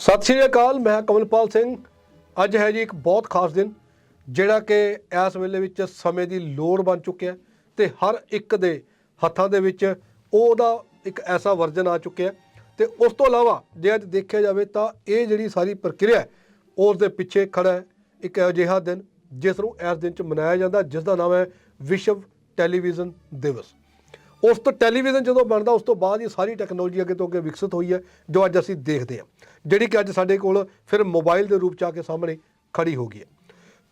ਸਤਿ ਸ਼੍ਰੀ ਅਕਾਲ, ਮੈਂ ਕਮਲਪਾਲ ਸਿੰਘ। ਅੱਜ ਹੈ ਜੀ ਇੱਕ ਬਹੁਤ ਖਾਸ ਦਿਨ, ਜਿਹੜਾ ਕਿ ਇਸ ਵੇਲੇ ਵਿੱਚ ਸਮੇਂ ਦੀ ਲੋੜ ਬਣ ਚੁੱਕਿਆ ਤੇ ਹਰ ਇੱਕ ਦੇ ਹੱਥਾਂ ਦੇ ਵਿੱਚ ਉਹਦਾ ਇੱਕ ਐਸਾ ਵਰਜਨ ਆ ਚੁੱਕਿਆ ਤੇ ਉਸ ਤੋਂ ਇਲਾਵਾ ਜੇ ਅੱਜ ਦੇਖਿਆ ਜਾਵੇ ਤਾਂ ਇਹ ਜਿਹੜੀ ਸਾਰੀ ਪ੍ਰਕਿਰਿਆ ਉਸ ਦੇ ਪਿੱਛੇ ਖੜਾ ਹੈ ਇੱਕ ਅਜਿਹਾ ਦਿਨ, ਜਿਸ ਨੂੰ ਇਸ ਦਿਨ 'ਚ ਮਨਾਇਆ ਜਾਂਦਾ, ਜਿਸ ਦਾ ਨਾਮ ਹੈ ਵਿਸ਼ਵ ਟੈਲੀਵਿਜ਼ਨ ਦਿਵਸ। ਉਸ ਤੋਂ ਟੈਲੀਵਿਜ਼ਨ ਜਦੋਂ ਬਣਦਾ, ਉਸ ਤੋਂ ਬਾਅਦ ਹੀ ਸਾਰੀ ਟੈਕਨੋਲੋਜੀ ਅੱਗੇ ਤੋਂ ਅੱਗੇ ਵਿਕਸਿਤ ਹੋਈ ਹੈ, ਜੋ ਅੱਜ ਅਸੀਂ ਦੇਖਦੇ ਹਾਂ। ਜਿਹੜੀ ਕਿ ਅੱਜ ਸਾਡੇ ਕੋਲ ਫਿਰ ਮੋਬਾਈਲ ਦੇ ਰੂਪ ਚ ਆ ਕੇ ਸਾਹਮਣੇ ਖੜੀ ਹੋ ਗਈ ਹੈ।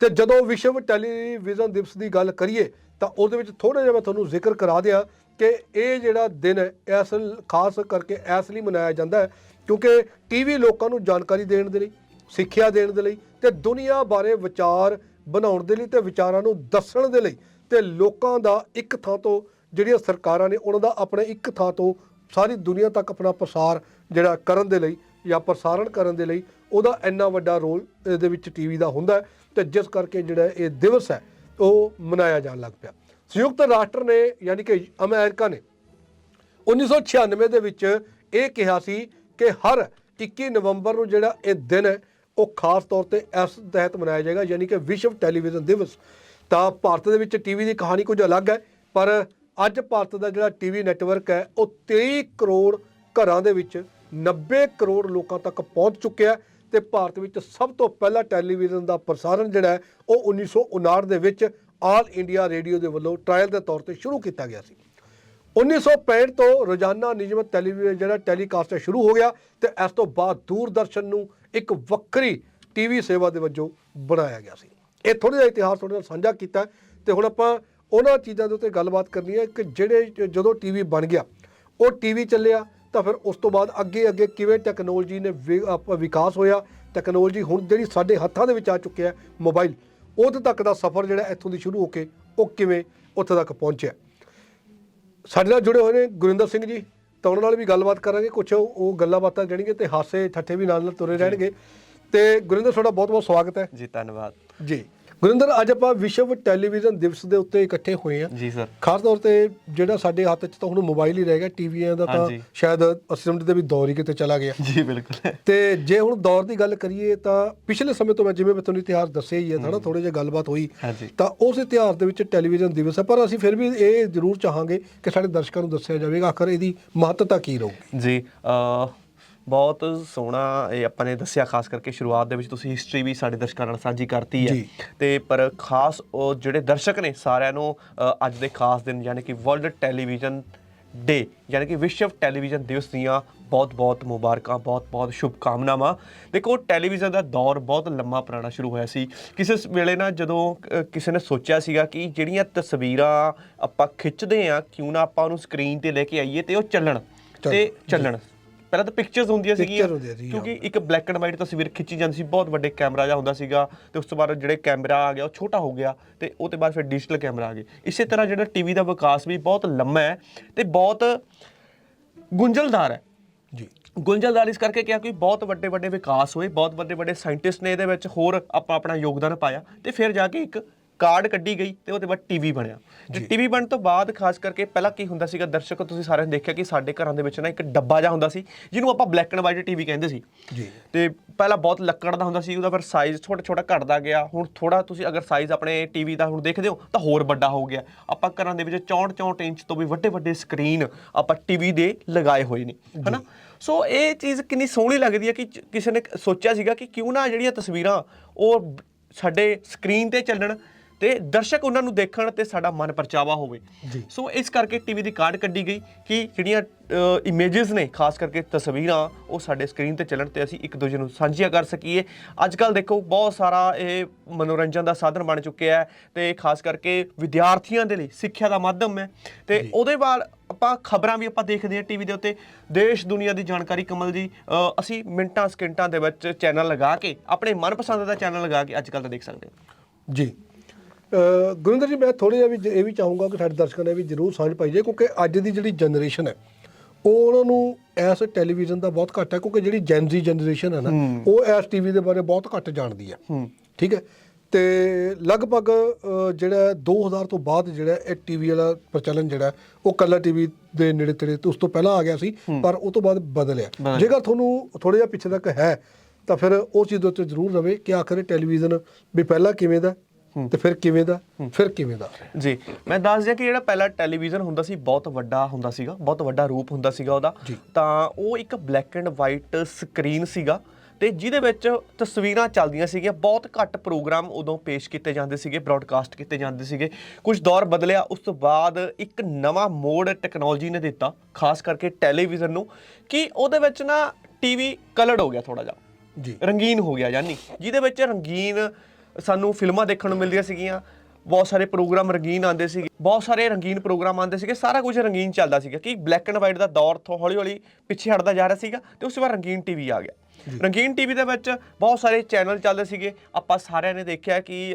ਤੇ ਜਦੋਂ ਵਿਸ਼ਵ ਟੈਲੀਵਿਜ਼ਨ ਦਿਵਸ ਦੀ ਗੱਲ ਕਰੀਏ, ਤਾਂ ਉਹਦੇ ਵਿੱਚ ਥੋੜਾ ਜਿਹਾ ਮੈਂ ਤੁਹਾਨੂੰ ਜ਼ਿਕਰ ਕਰਾ ਦਿਆਂ ਕਿ ਇਹ ਜਿਹੜਾ ਦਿਨ ਹੈ, ਇਸ ਖਾਸ ਕਰਕੇ ਇਸ ਲਈ ਮਨਾਇਆ ਜਾਂਦਾ ਹੈ, ਕਿਉਂਕਿ ਟੀਵੀ ਲੋਕਾਂ ਨੂੰ ਜਾਣਕਾਰੀ ਦੇਣ ਦੇ ਲਈ, ਸਿੱਖਿਆ ਦੇਣ ਦੇ ਲਈ ਤੇ ਦੁਨੀਆ ਬਾਰੇ ਵਿਚਾਰ ਬਣਾਉਣ ਦੇ ਲਈ ਤੇ ਵਿਚਾਰਾਂ ਨੂੰ ਦੱਸਣ ਦੇ ਲਈ ਤੇ ਲੋਕਾਂ ਦਾ ਇੱਕ ਥਾਂ ਤੋਂ ਜਿਹੜੀਆਂ ਸਰਕਾਰਾਂ ਨੇ ਉਹਨਾਂ ਦਾ ਆਪਣੇ ਇੱਕ ਥਾਂ ਤੋਂ ਸਾਰੀ ਦੁਨੀਆ ਤੱਕ ਆਪਣਾ ਪ੍ਰਸਾਰ ਜਿਹੜਾ ਕਰਨ ਦੇ ਲਈ ਜਾਂ ਪ੍ਰਸਾਰਣ ਕਰਨ ਦੇ ਲਈ ਉਹਦਾ ਇੰਨਾ ਵੱਡਾ ਰੋਲ ਇਹਦੇ ਵਿੱਚ ਟੀਵੀ ਦਾ ਹੁੰਦਾ ਹੈ ਤੇ ਜਿਸ ਕਰਕੇ ਜਿਹੜਾ ਇਹ ਦਿਵਸ ਹੈ ਉਹ ਮਨਾਇਆ ਜਾਣ ਲੱਗ ਪਿਆ। ਸੰਯੁਕਤ ਰਾਸ਼ਟਰ ਨੇ ਯਾਨੀ ਕਿ ਅਮਰੀਕਾ ਨੇ 1996 ਦੇ ਵਿੱਚ ਇਹ ਕਿਹਾ ਸੀ ਕਿ ਹਰ 21 ਨਵੰਬਰ ਨੂੰ ਜਿਹੜਾ ਇਹ ਦਿਨ ਹੈ, ਉਹ ਖਾਸ ਤੌਰ ਤੇ ਇਸ ਤਹਿਤ ਮਨਾਇਆ ਜਾਏਗਾ, ਯਾਨੀ ਕਿ ਵਿਸ਼ਵ ਟੈਲੀਵਿਜ਼ਨ ਦਿਵਸ। ਤਾਂ ਭਾਰਤ ਦੇ ਵਿੱਚ ਟੀਵੀ ਦੀ ਕਹਾਣੀ ਕੁਝ ਅਲੱਗ ਹੈ, ਪਰ ਅੱਜ ਭਾਰਤ ਦਾ ਜਿਹੜਾ ਟੀਵੀ ਨੈਟਵਰਕ ਹੈ, ਉਹ 23 ਕਰੋੜ ਘਰਾਂ ਦੇ ਵਿੱਚ 90 ਕਰੋੜ ਲੋਕਾਂ ਤੱਕ ਪਹੁੰਚ ਚੁੱਕਿਆ ਹੈ ਤੇ ਭਾਰਤ ਵਿੱਚ ਸਭ ਤੋਂ ਪਹਿਲਾ ਟੈਲੀਵਿਜ਼ਨ ਦਾ ਪ੍ਰਸਾਰਣ ਜਿਹੜਾ ਹੈ, ਉਹ 1959 ਦੇ ਵਿੱਚ ਆਲ ਇੰਡੀਆ ਰੇਡੀਓ ਦੇ ਵੱਲੋਂ ਟ੍ਰਾਇਲ ਦੇ ਤੌਰ ਤੇ ਸ਼ੁਰੂ ਕੀਤਾ ਗਿਆ ਸੀ। 1965 ਤੋਂ ਰੋਜ਼ਾਨਾ ਨਿਯਮਤ ਟੈਲੀਵਿਜ਼ਨ ਜਿਹੜਾ ਟੈਲੀਕਾਸਟ ਹੈ, ਸ਼ੁਰੂ ਹੋ ਗਿਆ ਤੇ ਇਸ ਤੋਂ ਬਾਅਦ ਦੂਰਦਰਸ਼ਨ ਨੂੰ ਇੱਕ ਵੱਖਰੀ ਟੀਵੀ ਸੇਵਾ ਦੇ ਵਜੋਂ ਬਣਾਇਆ ਗਿਆ ਸੀ। ਇਹ ਥੋੜਾ ਜਿਹਾ ਇਤਿਹਾਸ ਤੁਹਾਡੇ ਨਾਲ ਸਾਂਝਾ ਕੀਤਾ ਹੈ ਤੇ ਹੁਣ ਆਪਾਂ ਉਹਨਾਂ ਚੀਜ਼ਾਂ ਦੇ ਉੱਤੇ ਗੱਲਬਾਤ ਕਰਨੀ ਹੈ ਕਿ ਜਿਹੜੇ ਜਦੋਂ ਟੀਵੀ ਬਣ ਗਿਆ ਉਹ ਟੀਵੀ ਚੱਲਿਆ ਤਾਂ ਫਿਰ ਉਸ ਤੋਂ ਬਾਅਦ ਅੱਗੇ ਅੱਗੇ ਕਿਵੇਂ ਟੈਕਨੋਲੋਜੀ ਨੇ ਵਿਕਾਸ ਹੋਇਆ ਟੈਕਨੋਲੋਜੀ ਹੁਣ ਜਿਹੜੀ ਸਾਡੇ ਹੱਥਾਂ ਦੇ ਵਿੱਚ ਆ ਚੁੱਕਿਆ ਹੈ ਮੋਬਾਈਲ ਉਹਦੇ ਤੱਕ ਦਾ ਸਫ਼ਰ ਜਿਹੜਾ ਇੱਥੋਂ ਦੀ ਸ਼ੁਰੂ ਹੋ ਕੇ ਉਹ ਕਿਵੇਂ ਉੱਥੇ ਤੱਕ ਪਹੁੰਚਿਆ ਸਾਡੇ ਨਾਲ ਜੁੜੇ ਹੋਏ ਨੇ ਗੁਰਿੰਦਰ ਸਿੰਘ ਜੀ ਤਾਂ ਉਹਨਾਂ ਨਾਲ ਵੀ ਗੱਲਬਾਤ ਕਰਾਂਗੇ ਕੁਝ ਉਹ ਗੱਲਾਂ ਬਾਤਾਂ ਜਾਣਗੇ ਤੇ ਹਾਸੇ ਠੱਠੇ ਵੀ ਨਾਲ ਨਾਲ ਤੁਰੇ ਰਹਿਣਗੇ। ਤੇ ਗੁਰਿੰਦਰ ਤੁਹਾਡਾ ਬਹੁਤ ਬਹੁਤ ਸਵਾਗਤ ਹੈ। ਜੀ ਧੰਨਵਾਦ। ਜੀ। ਗੁਰਿੰਦਰ ਅੱਜ ਆਪਾਂ ਵਿਸ਼ਵ ਟੈਲੀਵਿਜ਼ਨ ਦਿਵਸ ਦੇ ਉੱਤੇ ਇਕੱਠੇ ਹੋਏ ਆ ਜੀ ਸਰ। ਖਾਸ ਤੌਰ ਤੇ ਜਿਹੜਾ ਸਾਡੇ ਹੱਥ 'ਚ ਤਾਂ ਹੁਣ ਮੋਬਾਈਲ ਹੀ ਰਹਿ ਗਿਆ ਟੀਵੀਆਂ ਦਾ ਤਾਂ। ਸ਼ਾਇਦ ਅਸਿਸਟੈਂਟ ਦੇ ਵੀ ਦੌਰ ਹੀ ਕਿਤੇ ਚਲਾ ਗਿਆ। ਜੀ ਬਿਲਕੁਲ। ਤੇ ਜੇ ਹੁਣ ਦੌਰ ਦੀ ਗੱਲ ਕਰੀਏ ਤਾਂ ਪਿਛਲੇ ਸਮੇਂ ਤੋਂ ਮੈਂ ਜਿਵੇਂ ਮੈਂ ਤੁਹਾਨੂੰ ਇਤਿਹਾਸ ਦੱਸਿਆ ਹੀ ਹੈ ਥੋੜਾ ਥੋੜੇ ਜਿਹਾ ਗੱਲਬਾਤ ਹੋਈ। ਤਾਂ ਉਸ ਇਤਿਹਾਸ ਦੇ ਵਿੱਚ ਟੈਲੀਵਿਜ਼ਨ ਦਿਵਸ ਹੈ ਪਰ ਅਸੀਂ ਫਿਰ ਵੀ ਇਹ ਜ਼ਰੂਰ ਚਾਹਾਂਗੇ ਕਿ ਸਾਡੇ ਦਰਸ਼ਕਾਂ ਨੂੰ ਦੱਸਿਆ ਜਾਵੇਗਾ ਆਖਰ ਇਹਦੀ ਮਹੱਤਤਾ ਕੀ ਰਹੂਗੀ? ਜੀ ਅ ਬਹੁਤ ਸੋਹਣਾ ਇਹ ਆਪਾਂ ਨੇ ਦੱਸਿਆ ਖਾਸ ਕਰਕੇ ਸ਼ੁਰੂਆਤ ਦੇ ਵਿੱਚ ਤੁਸੀਂ ਹਿਸਟਰੀ ਵੀ ਸਾਡੇ ਦਰਸ਼ਕਾਂ ਨਾਲ ਸਾਂਝੀ ਕਰਤੀ ਹੈ। ਤੇ ਪਰ ਖਾਸ ਉਹ ਜਿਹੜੇ ਦਰਸ਼ਕ ਨੇ ਸਾਰਿਆਂ ਨੂੰ ਅੱਜ ਦੇ ਖਾਸ ਦਿਨ ਯਾਨੀ ਕਿ ਵਰਲਡ ਟੈਲੀਵਿਜ਼ਨ ਡੇ ਯਾਨੀ ਕਿ ਵਿਸ਼ਵ ਟੈਲੀਵਿਜ਼ਨ ਦਿਵਸ ਦੀਆਂ ਬਹੁਤ-ਬਹੁਤ ਮੁਬਾਰਕਾਂ ਬਹੁਤ-ਬਹੁਤ ਸ਼ੁਭਕਾਮਨਾਵਾਂ। ਦੇਖੋ ਟੈਲੀਵਿਜ਼ਨ ਦਾ ਦੌਰ ਬਹੁਤ ਲੰਮਾ ਪੁਰਾਣਾ ਸ਼ੁਰੂ ਹੋਇਆ ਸੀ। ਕਿਸੇ ਵੇਲੇ ਨਾ ਜਦੋਂ ਕਿਸੇ ਨੇ ਸੋਚਿਆ ਸੀਗਾ ਕਿ ਜਿਹੜੀਆਂ ਤਸਵੀਰਾਂ ਆਪਾਂ ਖਿੱਚਦੇ ਆ ਕਿਉਂ ਨਾ ਆਪਾਂ ਉਹਨੂੰ ਸਕਰੀਨ ਤੇ ਲੈ ਕੇ ਆਈਏ ਤੇ ਉਹ ਚੱਲਣ। ਤੇ ਚੱਲਣ। ਪਹਿਲਾਂ ਤਾਂ ਪਿਕਚਰਸ ਹੁੰਦੀਆਂ ਸੀਗੀਆਂ Picture ਹੁੰਦੀਆਂ ਸੀ, ਕਿਉਂਕਿ ਇੱਕ ਬਲੈਕ ਐਂਡ ਵਾਈਟ ਤਸਵੀਰ ਖਿੱਚੀ ਜਾਂਦੀ ਸੀ ਬਹੁਤ ਵੱਡੇ ਕੈਮਰਾ ਜਿਹਾ ਹੁੰਦਾ ਸੀਗਾ ਤੇ ਉਸ ਤੋਂ ਬਾਅਦ ਜਿਹੜੇ ਕੈਮਰਾ ਆ ਗਿਆ ਉਹ ਛੋਟਾ ਹੋ ਗਿਆ ਤੇ ਉਹ ਤੋਂ ਬਾਅਦ ਫਿਰ ਡਿਜੀਟਲ ਕੈਮਰਾ ਆ ਗਏ। ਇਸੇ ਤਰ੍ਹਾਂ ਜਿਹੜਾ ਟੀਵੀ ਦਾ ਵਿਕਾਸ ਵੀ ਬਹੁਤ ਲੰਮਾ ਹੈ ਤੇ ਬਹੁਤ ਗੁੰਝਲਦਾਰ ਹੈ। ਜੀ। ਗੁੰਝਲਦਾਰ ਇਸ ਕਰਕੇ ਕਿਹਾ ਕਿ ਬਹੁਤ ਵੱਡੇ ਵੱਡੇ ਵਿਕਾਸ ਹੋਏ ਬਹੁਤ ਵੱਡੇ ਵੱਡੇ ਸਾਇੰਟਿਸਟ ਨੇ ਇਹਦੇ ਵਿੱਚ ਹੋਰ ਆਪਾਂ ਆਪਣਾ ਯੋਗਦਾਨ ਪਾਇਆ ਤੇ ਫਿਰ ਜਾ ਕੇ ਇੱਕ ਕਾਰਡ ਕੱਢੀ ਗਈ ਤੇ ਉਹਦੇ ਬਾਅਦ ਟੀਵੀ ਬਣਿਆ। ਤੇ ਟੀਵੀ ਬਣਨ ਤੋਂ ਬਾਅਦ ਖਾਸ ਕਰਕੇ ਪਹਿਲਾਂ ਕੀ ਹੁੰਦਾ ਸੀਗਾ ਦਰਸ਼ਕੋ ਤੁਸੀਂ ਸਾਰਿਆਂ ਨੇ ਦੇਖਿਆ ਕਿ ਸਾਡੇ ਘਰਾਂ ਦੇ ਵਿੱਚ ਨਾ ਇੱਕ ਡੱਬਾ ਜਿਹਾ ਹੁੰਦਾ ਸੀ ਜਿਹਨੂੰ ਆਪਾਂ ਬਲੈਕ ਐਂਡ ਵਾਈਟ ਟੀਵੀ ਕਹਿੰਦੇ ਸੀ। ਜੀ। ਤੇ ਪਹਿਲਾਂ ਬਹੁਤ ਲੱਕੜ ਦਾ ਹੁੰਦਾ ਸੀ ਉਹਦਾ ਫਿਰ ਸਾਈਜ਼ ਛੋਟਾ ਛੋਟਾ ਘਟਦਾ ਗਿਆ ਹੁਣ ਥੋੜਾ ਤੁਸੀਂ ਅਗਰ ਸਾਈਜ਼ ਆਪਣੇ ਟੀਵੀ ਦਾ ਹੁਣ ਦੇਖਦੇ ਹੋ ਤਾਂ ਹੋਰ ਵੱਡਾ ਹੋ ਗਿਆ। ਆਪਾਂ ਘਰਾਂ ਦੇ ਵਿੱਚ 64 64 ਇੰਚ ਤੋਂ ਵੀ ਵੱਡੇ ਵੱਡੇ ਸਕਰੀਨ ਆਪਾਂ ਟੀਵੀ ਦੇ ਲਗਾਏ ਹੋਏ ਨੇ ਹਨਾ? ਸੋ ਇਹ ਚੀਜ਼ ਕਿੰਨੀ ਸੋਹਣੀ ਲੱਗਦੀ ਹੈ ਕਿ ਕਿਸੇ ਨੇ ਸੋਚਿਆ ਸੀਗਾ ਕਿ ਕਿਉਂ ਨਾ ਜਿਹੜੀਆਂ ਤਸਵੀਰਾਂ ਉਹ ਸਾਡੇ ਸਕਰੀਨ ਤੇ ਚੱਲਣ ਤੇ ਦਰਸ਼ਕ ਉਹਨਾਂ ਨੂੰ ਦੇਖਣ ਤੇ ਸਾਡਾ ਮਨ ਪਰਚਾਵਾ ਹੋਵੇ। ਜੀ। ਸੋ ਇਸ ਕਰਕੇ ਟੀਵੀ ਦੀ ਕਾਰਡ ਕੱਢੀ ਗਈ ਕਿ ਜਿਹੜੀਆਂ ਇਮੇजेस ਨੇ ਖਾਸ ਕਰਕੇ ਤਸਵੀਰਾਂ ਉਹ ਸਾਡੇ ਸਕਰੀਨ ਤੇ ਚੱਲਣ ਤੇ ਅਸੀਂ ਇੱਕ ਦੂਜੇ ਨੂੰ ਸਾਂਝੀਆਂ ਕਰ ਸਕੀਏ। ਅੱਜ ਕੱਲ ਦੇਖੋ ਬਹੁਤ ਸਾਰਾ ਇਹ ਮਨੋਰੰਜਨ ਦਾ ਸਾਧਨ ਬਣ ਚੁੱਕਿਆ ਹੈ ਤੇ ਖਾਸ ਕਰਕੇ ਵਿਦਿਆਰਥੀਆਂ ਦੇ ਲਈ ਸਿੱਖਿਆ ਦਾ ਮਾਧਿਅਮ ਹੈ। ਤੇ ਉਹਦੇ ਬਾਅਦ ਆਪਾਂ ਖਬਰਾਂ ਵੀ ਆਪਾਂ ਦੇਖਦੇ ਹਾਂ ਟੀਵੀ ਦੇ ਉੱਤੇ। ਦੇਸ਼ ਦੁਨੀਆ ਦੀ ਜਾਣਕਾਰੀ ਕਮਲ ਜੀ ਅਸੀਂ ਮਿੰਟਾਂ ਸਕਿੰਟਾਂ ਦੇ ਵਿੱਚ ਚੈਨਲ ਲਗਾ ਕੇ ਆਪਣੇ ਮਨਪਸੰਦ ਦਾ ਚੈਨਲ ਲਗਾ ਕੇ ਅੱਜ ਕੱਲ ਤਾਂ ਦੇਖ ਸਕਦੇ ਹਾਂ। ਜੀ। ਗੁਰਿੰਦਰ ਜੀ ਮੈਂ ਥੋੜਾ ਜਿਹਾ ਵੀ ਇਹ ਵੀ ਚਾਹੂੰਗਾ ਕਿ ਸਾਡੇ ਦਰਸ਼ਕਾਂ ਨੇ ਵੀ ਜਰੂਰ ਸਮਝ ਪਾਈ ਜੇ ਕਿਉਂਕਿ ਅੱਜ ਦੀ ਜਿਹੜੀ ਜਨਰੇਸ਼ਨ ਹੈ ਉਹ ਉਹਨਾਂ ਨੂੰ ਐਸ ਟੈਲੀਵਿਜ਼ਨ ਦਾ ਬਹੁਤ ਘੱਟ ਹੈ ਕਿਉਂਕਿ ਜਿਹੜੀ ਜੈਨਜ਼ੀ ਜਨਰੇਸ਼ਨ ਹੈ ਨਾ ਉਹ ਐਸ ਟੀਵੀ ਦੇ ਬਾਰੇ ਬਹੁਤ ਘੱਟ ਜਾਣਦੀ ਹੈ। ਠੀਕ ਹੈ? ਤੇ ਲਗਭਗ ਜਿਹੜਾ 2000 ਤੋਂ ਬਾਅਦ ਜਿਹੜਾ ਇਹ ਟੀਵੀ ਵਾਲਾ ਪ੍ਰਚਲਨ ਜਿਹੜਾ ਉਹ ਕਲਰ ਟੀਵੀ ਦੇ ਨੇੜੇ ਤੇੜੇ ਉਸ ਤੋਂ ਪਹਿਲਾਂ ਆ ਗਿਆ ਸੀ ਪਰ ਉਹ ਤੋਂ ਬਾਅਦ ਬਦਲਿਆ। ਬਦਲ- ਜੇਕਰ ਤੁਹਾਨੂੰ ਥੋੜਾ ਜਿਹਾ ਪਿੱਛੇ ਤੱਕ ਹੈ ਤਾਂ ਫਿਰ ਉਹ ਚੀਜ਼ ਦੇ ਉੱਤੇ ਜ਼ਰੂਰ ਰਵੇ ਕਿ ਆਖਰ ਟੈਲੀਵਿਜ਼ਨ ਵੀ ਪਹਿਲਾਂ ਕਿਵੇਂ ਦਾ ਤੇ ਫਿਰ ਕਿਵੇਂ ਦਾ? ਫਿਰ ਕਿਵੇਂ ਦਾ? ਜੀ ਮੈਂ ਦੱਸ ਦਿਆਂ ਕਿ ਜਿਹੜਾ ਪਹਿਲਾ ਟੈਲੀਵਿਜ਼ਨ ਹੁੰਦਾ ਸੀ ਬਹੁਤ ਵੱਡਾ ਹੁੰਦਾ ਸੀਗਾ ਬਹੁਤ ਵੱਡਾ ਰੂਪ ਹੁੰਦਾ ਸੀਗਾ ਉਹਦਾ। ਤਾਂ ਉਹ ਇੱਕ ਬਲੈਕ ਐਂਡ ਵਾਈਟ ਸਕਰੀਨ ਸੀਗਾ ਤੇ ਜਿਹਦੇ ਵਿੱਚ ਤਸਵੀਰਾਂ ਚੱਲਦੀਆਂ ਸੀਗੀਆਂ ਬਹੁਤ ਘੱਟ ਪ੍ਰੋਗਰਾਮ ਉਦੋਂ ਪੇਸ਼ ਕੀਤੇ ਜਾਂਦੇ ਸੀਗੇ ਬ੍ਰਾਡਕਾਸਟ ਕੀਤੇ ਜਾਂਦੇ ਸੀਗੇ। ਕੁਝ ਦੌਰ ਬਦਲਿਆ ਉਸ ਤੋਂ ਬਾਅਦ ਇੱਕ ਨਵਾਂ ਮੋੜ ਟੈਕਨੋਲੋਜੀ ਨੇ ਦਿੱਤਾ ਖਾਸ ਕਰਕੇ ਟੈਲੀਵਿਜ਼ਨ ਨੂੰ ਕਿ ਉਹਦੇ ਵਿੱਚ ਨਾ ਟੀਵੀ ਕਲਰਡ ਹੋ ਗਿਆ ਥੋੜਾ ਜਿਹਾ। ਜੀ। ਰੰਗੀਨ ਹੋ ਗਿਆ ਯਾਨੀ ਜਿਹਦੇ ਵਿੱਚ ਰੰਗੀਨ ਸਾਨੂੰ ਫਿਲਮਾਂ ਦੇਖਣ ਨੂੰ ਮਿਲਦੀਆਂ ਸੀਗੀਆਂ, ਬਹੁਤ ਸਾਰੇ ਪ੍ਰੋਗਰਾਮ ਰੰਗੀਨ ਆਉਂਦੇ ਸੀਗੇ, ਬਹੁਤ ਸਾਰੇ ਰੰਗੀਨ ਪ੍ਰੋਗਰਾਮ ਆਉਂਦੇ ਸੀਗੇ, ਸਾਰਾ ਕੁਝ ਰੰਗੀਨ ਚੱਲਦਾ ਸੀਗਾ ਕਿ ਬਲੈਕ ਐਂਡ ਵਾਈਟ ਦਾ ਦੌਰ ਥੋ ਹੌਲੀ ਹੌਲੀ ਪਿੱਛੇ ਹਟਦਾ ਜਾ ਰਿਹਾ ਸੀਗਾ ਤੇ ਉਸ ਤੋਂ ਬਾਅਦ ਰੰਗੀਨ ਟੀਵੀ ਆ ਗਿਆ। ਰੰਗੀਨ ਟੀਵੀ ਦੇ ਵਿੱਚ ਬਹੁਤ ਸਾਰੇ ਚੈਨਲ ਚੱਲਦੇ ਸੀਗੇ। ਆਪਾਂ ਸਾਰਿਆਂ ਨੇ ਦੇਖਿਆ ਕਿ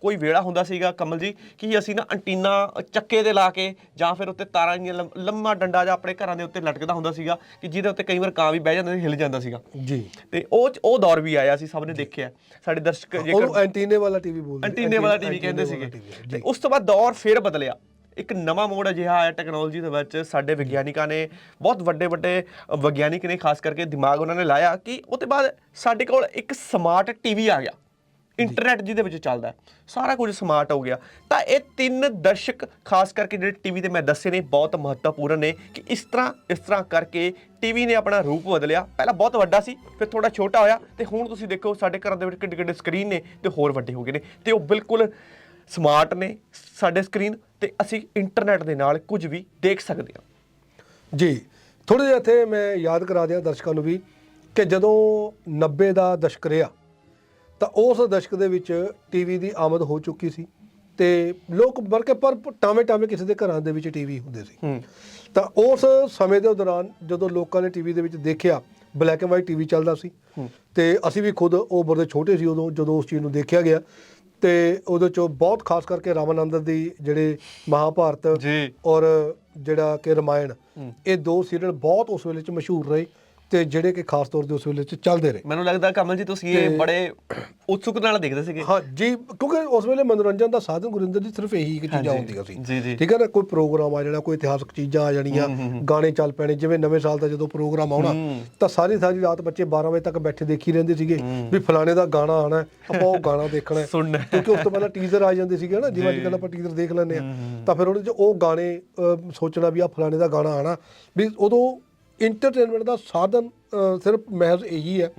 ਕੋਈ ਵੇੜਾ ਹੁੰਦਾ ਸੀਗਾ ਕਮਲ ਜੀ ਕਿ ਅਸੀਂ ਨਾ ਅੰਟੀਨਾ ਚੱਕੇ ਦੇ ਲਾ ਕੇ ਜਾਂ ਫਿਰ ਉੱਤੇ ਤਾਰਾਂ ਦੀਆਂ ਲੰਮ- ਡੰਡਾ ਜਾਂ ਆਪਣੇ ਘਰਾਂ ਦੇ ਉੱਤੇ ਲਟਕਦਾ ਹੁੰਦਾ ਸੀਗਾ ਕਿ ਜਿਹਦੇ ਉੱਤੇ ਕਈ ਵਾਰ ਕਾਂ ਵੀ ਬਹਿ ਜਾਂਦੇ ਸੀ ਹਿੱਲ ਜਾਂਦਾ ਸੀਗਾ। ਜੀ। ਤੇ ਉਹ ਉਹ ਦੌਰ ਵੀ ਆਇਆ ਸੀ ਸਭ ਨੇ ਦੇਖਿਆ। ਸਾਡੇ ਦਰਸ਼ਕ ਉਹਨੂੰ ਐਂਟੀਨੇ ਵਾਲਾ ਟੀਵੀ ਬੋਲਦੇ ਐਂਟੀਨੇ ਵਾਲਾ ਟੀਵੀ ਕਹਿੰਦੇ ਸੀਗੇ। ਤੇ ਉਸ ਤੋਂ ਬਾਅਦ ਦੌਰ ਫੇਰ ਬਦਲਿਆ। ਇੱਕ ਨਵਾਂ ਮੋੜ ਅਜਿਹਾ ਆਇਆ ਟੈਕਨੋਲੋਜੀ ਦੇ ਵਿੱਚ ਸਾਡੇ ਵਿਗਿਆਨਿਕਾਂ ਨੇ ਬਹੁਤ ਵੱਡੇ ਵੱਡੇ ਵਿਗਿਆਨਿਕ ਨੇ ਖਾਸ ਕਰਕੇ ਦਿਮਾਗ ਉਹਨਾਂ ਨੇ ਲਾਇਆ ਕਿ ਉਹ ਤੋਂ ਬਾਅਦ ਸਾਡੇ ਕੋਲ ਇੱਕ ਸਮਾਰਟ ਟੀਵੀ ਆ ਗਿਆ। ਇੰਟਰਨੈਟ ਜਿਹਦੇ ਵਿੱਚ ਚੱਲਦਾ। ਸਾਰਾ ਕੁਝ ਸਮਾਰਟ ਹੋ ਗਿਆ। ਤਾਂ ਇਹ ਤਿੰਨ ਦਰਸ਼ਕ ਖਾਸ ਕਰਕੇ ਜਿਹੜੇ ਟੀਵੀ ਤੇ ਮੈਂ ਦੱਸੇ ਨੇ ਬਹੁਤ ਮਹੱਤਵਪੂਰਨ ਨੇ ਕਿ ਇਸ ਤਰ੍ਹਾਂ ਇਸ ਤਰ੍ਹਾਂ ਕਰਕੇ ਟੀਵੀ ਨੇ ਆਪਣਾ ਰੂਪ ਬਦਲਿਆ। ਪਹਿਲਾਂ ਬਹੁਤ ਵੱਡਾ ਸੀ ਫਿਰ ਥੋੜਾ ਛੋਟਾ ਹੋਇਆ ਤੇ ਹੁਣ ਤੁਸੀਂ ਦੇਖੋ ਸਾਡੇ ਘਰਾਂ ਦੇ ਵਿੱਚ ਕਿੱਡੇ ਕਿੱਡੇ ਸਕਰੀਨ ਨੇ ਤੇ ਹੋਰ ਵੱਡੇ ਹੋ ਗਏ ਨੇ। ਤੇ ਉਹ ਬਿਲਕੁਲ ਸਮਾਰਟ ਨੇ ਸਾਡੇ ਸਕਰੀਨ ਤੇ ਅਸੀਂ ਇੰਟਰਨੈਟ ਦੇ ਨਾਲ ਕੁਝ ਵੀ ਦੇਖ ਸਕਦੇ ਹਾਂ। ਜੀ ਥੋੜੇ ਜਿਹਾ ਇੱਥੇ ਮੈਂ ਯਾਦ ਕਰਾ ਦਿਆਂ ਦਰਸ਼ਕਾਂ ਨੂੰ ਵੀ ਕਿ ਜਦੋਂ 90 ਦਾ ਦਸ਼ਕ ਰਿਹਾ ਤਾਂ ਉਸ ਦਸ਼ਕ ਦੇ ਵਿੱਚ ਟੀਵੀ ਦੀ ਆਮਦ ਹੋ ਚੁੱਕੀ ਸੀ ਤੇ ਲੋਕ ਬਲਕਿ ਪਰ ਟਾਵੇਂ ਟਾਵੇਂ ਕਿਸੇ ਦੇ ਘਰਾਂ ਦੇ ਵਿੱਚ ਟੀਵੀ ਹੁੰਦੇ ਸੀ। ਤਾਂ ਉਸ ਸਮੇਂ ਦੇ ਦੌਰਾਨ ਜਦੋਂ ਲੋਕਾਂ ਨੇ ਟੀਵੀ ਦੇ ਵਿੱਚ ਦੇਖਿਆ ਬਲੈਕ ਐਂਡ ਵਾਈਟ ਟੀਵੀ ਚੱਲਦਾ ਸੀ ਤੇ ਅਸੀਂ ਵੀ ਖੁਦ ਉਹ ਬੜੇ ਛੋਟੇ ਸੀ ਉਦੋਂ ਜਦੋਂ ਉਸ ਚੀਜ਼ ਨੂੰ ਦੇਖਿਆ ਗਿਆ ਤੇ ਉਹਦੇ ਚੋਂ ਬਹੁਤ ਖਾਸ ਕਰਕੇ ਰਾਮਾਨੰਦ ਦੀ ਜਿਹੜੇ ਮਹਾਭਾਰਤ ਜੀ। ਔਰ ਜਿਹੜਾ ਕਿ ਰਮਾਇਣ ਇਹ ਦੋ ਸੀਰੀਅਲ ਬਹੁਤ ਉਸ ਵੇਲੇ ਚ ਮਸ਼ਹੂਰ ਰਹੇ। ਤੇ ਜਿਹੜੇ ਕਿ ਖਾਸ ਤੌਰ ਤੇ ਉਸ ਵੇਲੇ ਚ ਚੱਲਦੇ ਰਹੇ। ਮੈਨੂੰ ਲੱਗਦਾ ਕਮਲ ਜੀ ਤੁਸੀਂ ਇਹ ਬੜੇ ਉਤਸੁਕ ਨਾਲ ਦੇਖਦੇ ਸੀਗੇ। ਹਾਂ ਜੀ ਕਿਉਂਕਿ ਉਸ ਵੇਲੇ ਮਨੋਰੰਜਨ ਦਾ ਸਾਧਨ ਗੁਰਿੰਦਰ ਜੀ ਸਿਰਫ ਇਹੀ ਇੱਕ ਚੀਜ਼ਾਂ ਹੁੰਦੀਆਂ ਸੀ। ਠੀਕ ਹੈ ਨਾ ਕੋਈ ਪ੍ਰੋਗਰਾਮ ਆ ਜਾਣਾ ਕੋਈ ਇਤਿਹਾਸਕ ਚੀਜ਼ਾਂ ਆ ਜਾਣੀਆਂ ਗਾਣੇ ਚੱਲ ਪੈਣੇ ਜਿਵੇਂ ਨਵੇਂ ਸਾਲ ਦਾ ਜਦੋਂ ਪ੍ਰੋਗਰਾਮ ਆਉਣਾ ਤਾਂ ਸਾਰੀ ਸਾਰੀ ਰਾਤ ਬੱਚੇ 12 ਵਜੇ ਤੱਕ ਬੈਠੇ ਦੇਖੀ ਰਹਿੰਦੇ ਸੀਗੇ ਵੀ ਫਲਾਣੇ ਦਾ ਗਾਣਾ ਆਣਾ ਆਪਾਂ ਉਹ ਗਾਣਾ ਦੇਖਣਾ। ਸੁਣਨਾ। ਕਿਉਂਕਿ ਉਸ ਤੋਂ ਪਹਿਲਾਂ ਟੀਜ਼ਰ ਆ ਜਾਂਦੇ ਸੀਗੇ ਨਾ ਜਿਵੇਂ ਅੱਜ ਕੱਲ੍ਹ ਆਪਾਂ ਟੀਜ਼ਰ ਦੇਖ ਲੈਂਦੇ ਆ ਤਾਂ ਫਿਰ ਉਹਦੇ ਚ ਉਹ ਗਾਣੇ ਸੋਚਣਾ ਵੀ ਆ ਫਲਾਣੇ ਦਾ ਗਾਣਾ ਆਣਾ ਵੀ ਉਦੋਂ ਇੰਟਰਟੇਨਮੈਂਟ ਦਾ ਸਾਧਨ ਸਿਰਫ ਮਹਿਜ਼ ਇਹੀ ਹੈ।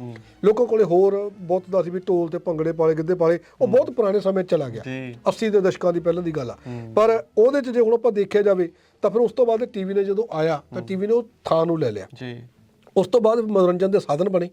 ਲੋਕਾਂ ਕੋਲੇ ਹੋਰ ਬਹੁਤ ਦਾ ਸੀ ਵੀ ਢੋਲ ਤੇ ਭੰਗੜੇ ਪਾਲੇ ਗਿੱਧੇ ਪਾਲੇ। ਉਹ ਬਹੁਤ ਪੁਰਾਣੇ ਸਮੇਂ ਚਲਾ ਗਿਆ। ਜੀ। 80 ਦੇ ਦਸ਼ਕਾਂ ਦੀ ਪਹਿਲਾਂ ਦੀ ਗੱਲ ਆ। ਪਰ ਉਹਦੇ 'ਚ ਜੇ ਹੁਣ ਆਪਾਂ ਦੇਖਿਆ ਜਾਵੇ ਤਾਂ ਫਿਰ ਉਸ ਤੋਂ ਬਾਅਦ ਟੀਵੀ ਨੇ ਜਦੋਂ ਆਇਆ ਤਾਂ ਟੀਵੀ ਨੇ ਉਹ ਥਾਂ ਨੂੰ ਲੈ ਲਿਆ। ਜੀ। ਉਸ ਤੋਂ ਬਾਅਦ ਮਨੋਰੰਜਨ ਦੇ ਸਾਧਨ ਬਣੇ।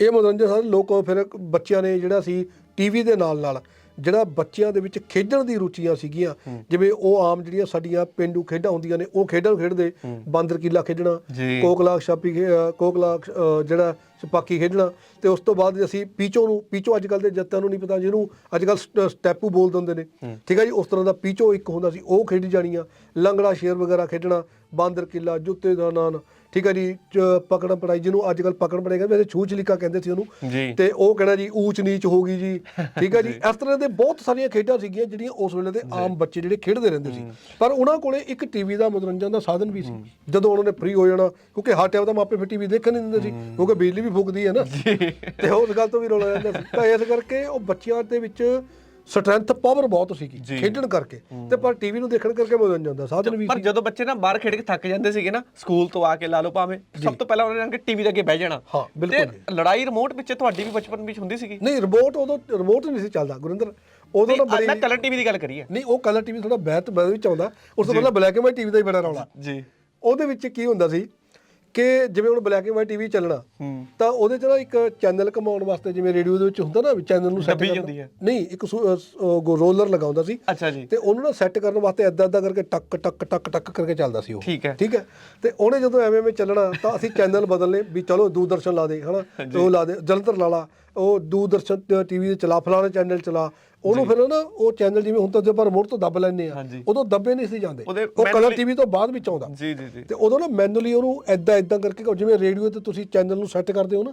ਇਹ ਮਨੋਰੰਜਨ ਸਾਧਨ ਲੋਕ ਫਿਰ ਬੱਚਿਆਂ ਨੇ ਜਿਹੜਾ ਸੀ ਟੀਵੀ ਦੇ ਨਾਲ ਨਾਲ ਜਿਹੜਾ ਬੱਚਿਆਂ ਦੇ ਵਿੱਚ ਖੇਡਣ ਦੀ ਰੁਚੀਆਂ ਸੀਗੀਆਂ ਜਿਵੇਂ ਉਹ ਆਮ ਜਿਹੜੀਆਂ ਸਾਡੀਆਂ ਪਿੰਡੂ ਖੇਡਾਂ ਹੁੰਦੀਆਂ ਨੇ ਉਹ ਖੇਡਾਂ ਖੇਡਦੇ ਬਾਂਦਰ ਕੀਲਾ ਖੇਡਣਾ ਜੀ। ਕੋਕਲਾ ਛਾਪੀ ਖੇ- ਅਹ ਕੋਕਲਾ ਅਹ ਜਿਹੜਾ ਛਪਾਕੀ ਖੇਡਣਾ ਤੇ ਉਸ ਤੋਂ ਬਾਅਦ ਅਸੀਂ ਪੀਚੋ ਨੂੰ ਪੀਚੋ ਅੱਜ ਕੱਲ ਦੇ ਜੱਤਾਂ ਨੂੰ ਨਹੀਂ ਪਤਾ ਜਿਹਨੂੰ ਅੱਜ ਕੱਲ ਸਟੈਪੂ ਬੋਲ ਦਿੰਦੇ ਨੇ। ਠੀਕ ਹੈ ਜੀ? ਉਸ ਤਰ੍ਹਾਂ ਦਾ ਪੀਚੋ ਇੱਕ ਹੁੰਦਾ ਸੀ ਉਹ ਖੇਡੀ ਜਾਣੀਆਂ ਲੰਗੜਾ ਸ਼ੇਰ ਵਗੈਰਾ ਖੇਡਣਾ ਬਾਂਦਰ ਕਿੱਲਾ ਜੁੱਤੇ ਦਾ ਨਾਨ। ਠੀਕ ਹੈ ਜੀ? ਪਕੜਨ ਪੜਾਈ ਜਿਹਨੂੰ ਅੱਜ ਕੱਲ ਪਕੜਨ ਪੜਾਈ ਕਹਿੰਦੇ ਵੈਸੇ ਛੂ ਚਲੀਕਾ ਕਹਿੰਦੇ ਸੀ ਉਹਨੂੰ। ਤੇ ਉਹ ਕਹਿਣਾ ਜੀ ਊਚ ਨੀਚ ਹੋ ਗਈ ਜੀ। ਠੀਕ ਹੈ ਜੀ? ਇਸ ਤਰ੍ਹਾਂ ਦੇ ਬਹੁਤ ਸਾਰੀਆਂ ਖੇਡਾਂ ਸੀਗੀਆਂ ਜਿਹੜੀਆਂ ਉਸ ਵੇਲੇ ਦੇ ਆਮ ਬੱਚੇ ਜਿਹੜੇ ਖੇਡਦੇ ਰਹਿੰਦੇ ਸੀ। ਪਰ ਉਹਨਾਂ ਕੋਲੇ ਇੱਕ ਟੀਵੀ ਦਾ ਮਨੋਰੰਜਨ ਦਾ ਸਾਧਨ ਵੀ ਸੀ। ਜਦੋਂ ਉਹਨਾਂ ਨੇ ਫ੍ਰੀ ਹੋ ਜਾਣਾ ਕਿਉਂਕਿ ਹਰ ਟਾਈਮ ਤਾਂ ਮਾਪੇ ਫਿਰ ਟੀਵੀ ਦੇਖਣ ਨਹੀਂ ਦਿੰਦੇ ਸੀ। ਕਿਉਂਕਿ ਬਿਜਲੀ ਵੀ ਫੂਕਦੀ ਹੈ ਨਾ। ਤੇ ਉਸ ਗੱਲ ਤੋਂ ਵੀ ਰੋਲਾ ਜਾਂਦਾ ਸੀ। ਤਾਂ ਇਸ ਕਰਕੇ ਉਹ ਬੱਚਿਆਂ ਦੇ ਵਿੱਚ ਸਟਰੈਂਥ ਪਾਵਰ ਬਹੁਤ ਸੀਗੀ ਖੇਡਣ ਕਰਕੇ। ਤੇ ਪਰ ਟੀਵੀ ਨੂੰ ਦੇਖਣ ਕਰਕੇ ਮਨੋਰੰਜਨ ਦਾ ਸਾਧਨ ਵੀ ਪਰ ਜਦੋਂ ਬੱਚੇ ਨਾ ਬਾਹਰ ਖੇਡ ਕੇ ਥੱਕ ਜਾਂਦੇ ਸੀਗੇ ਨਾ ਸਕੂਲ ਤੋਂ ਆ ਕੇ ਲਾ ਲਓ ਭਾਵੇਂ ਸਭ ਤੋਂ ਪਹਿਲਾਂ ਉਹਨਾਂ ਨੇ ਟੀਵੀ ਦੇ ਅੱਗੇ ਬਹਿ ਜਾਣਾ। ਹਾਂ, ਬਿਲਕੁਲ ਤੇ ਲੜਾਈ ਰਿਮੋਟ ਪਿੱਛੇ ਤੁਹਾਡੀ ਵੀ ਬਚਪਨ ਵਿੱਚ ਹੁੰਦੀ ਸੀਗੀ? ਨਹੀਂ ਰਿਮੋਟ ਉਦੋਂ ਰਿਮੋਟ ਨਹੀਂ ਸੀ ਚੱਲਦਾ ਗੁਰਿੰਦਰ। ਉਦੋਂ ਨਾ ਬੜੀ ਮੈਂ ਕਲਰ ਟੀਵੀ ਦੀ ਗੱਲ ਕਰੀ ਹੈ ਨਹੀਂ ਉਹ ਕਲਰ ਟੀਵੀ ਥੋੜਾ ਬਹਿਤ ਬਾਅਦ ਵਿੱਚ ਆਉਂਦਾ। ਉਸ ਤੋਂ ਪਹਿਲਾਂ ਬਲੈਕ ਐਂਡ ਵਾਈਟ ਟੀਵੀ ਦਾ ਹੀ ਬੜਾ ਰੌਲਾ। ਜੀ। ਉਹਦੇ ਵਿੱਚ ਕੀ ਹੁੰਦਾ ਸੀ? ਕਿ ਜਿਵੇਂ ਹੁਣ ਬਲੈਕ ਐਂਡ ਵਾਈਟ ਟੀਵੀ ਚੱਲਣਾ ਤਾਂ ਉਹਦੇ ਚ ਨਾ ਇੱਕ ਚੈਨਲ ਕਮਾਉਣ ਵਾਸਤੇ ਜਿਵੇਂ ਰੇਡੀਓ ਦੇ ਵਿੱਚ ਹੁੰਦਾ ਨਾ ਵੀ ਚੈਨਲ ਨੂੰ ਸੈੱਟ ਹੁੰਦੀ ਹੈ। ਨਹੀਂ ਇੱਕ ਰੋਲਰ ਲਗਾਉਂਦਾ ਸੀ। ਤੇ ਉਹਨੂੰ ਨਾ ਸੈੱਟ ਕਰਨ ਵਾਸਤੇ ਐਦਾਂ ਐਦਾਂ ਕਰਕੇ ਟੱਕ ਟੱਕ ਟੱਕ ਟੱਕ ਕਰਕੇ ਚੱਲਦਾ ਸੀ ਉਹ। ਠੀਕ ਹੈ। ਠੀਕ ਹੈ? ਤੇ ਉਹਨੇ ਜਦੋਂ ਐਵੇਂ ਐਵੇਂ ਚੱਲਣਾ ਤਾਂ ਅਸੀਂ ਚੈਨਲ ਬਦਲਨੇ ਵੀ ਚਲੋ ਦੂਰਦਰਸ਼ਨ ਲਾ ਦੇ ਹਨਾ? ਉਹ ਲਾ ਦੇ ਜਲੰਧਰ ਲਾ ਲਾ ਉਹ ਦੂਰਦਰਸ਼ਨ ਟੀਵੀ ਤੇ ਚਲਾ ਫਲਾਣਾ ਚੈਨਲ ਚਲਾ ਉਹਨੂੰ ਫਿਰ ਨਾ ਉਹ ਚੈਨਲ ਜਿਵੇਂ ਹੁਣ ਤਾਂ ਜੇ ਆਪਾਂ ਰਿਮੋਟ ਤੋਂ ਦੱਬ ਲੈਂਦੇ ਆ। ਉਦੋਂ ਦੱਬੇ ਨਹੀਂ ਸੀ ਜਾਂਦੇ। ਉਹ ਕਲਰ ਟੀਵੀ ਤੋਂ ਬਾਅਦ ਵਿੱਚ ਆਉਂਦਾ। ਜੀ ਜੀ ਜੀ। ਤੇ ਉਦੋਂ ਨਾ ਮੈਨੂਅਲੀ ਉਹਨੂੰ ਐਦਾਂ ਐਦਾਂ ਕਰਕੇ ਜਿਵੇਂ ਰੇਡੀਓ ਤੇ ਤੁਸੀਂ ਚੈਨਲ ਨੂੰ ਸੈੱਟ ਕਰਦੇ ਹੋ ਨਾ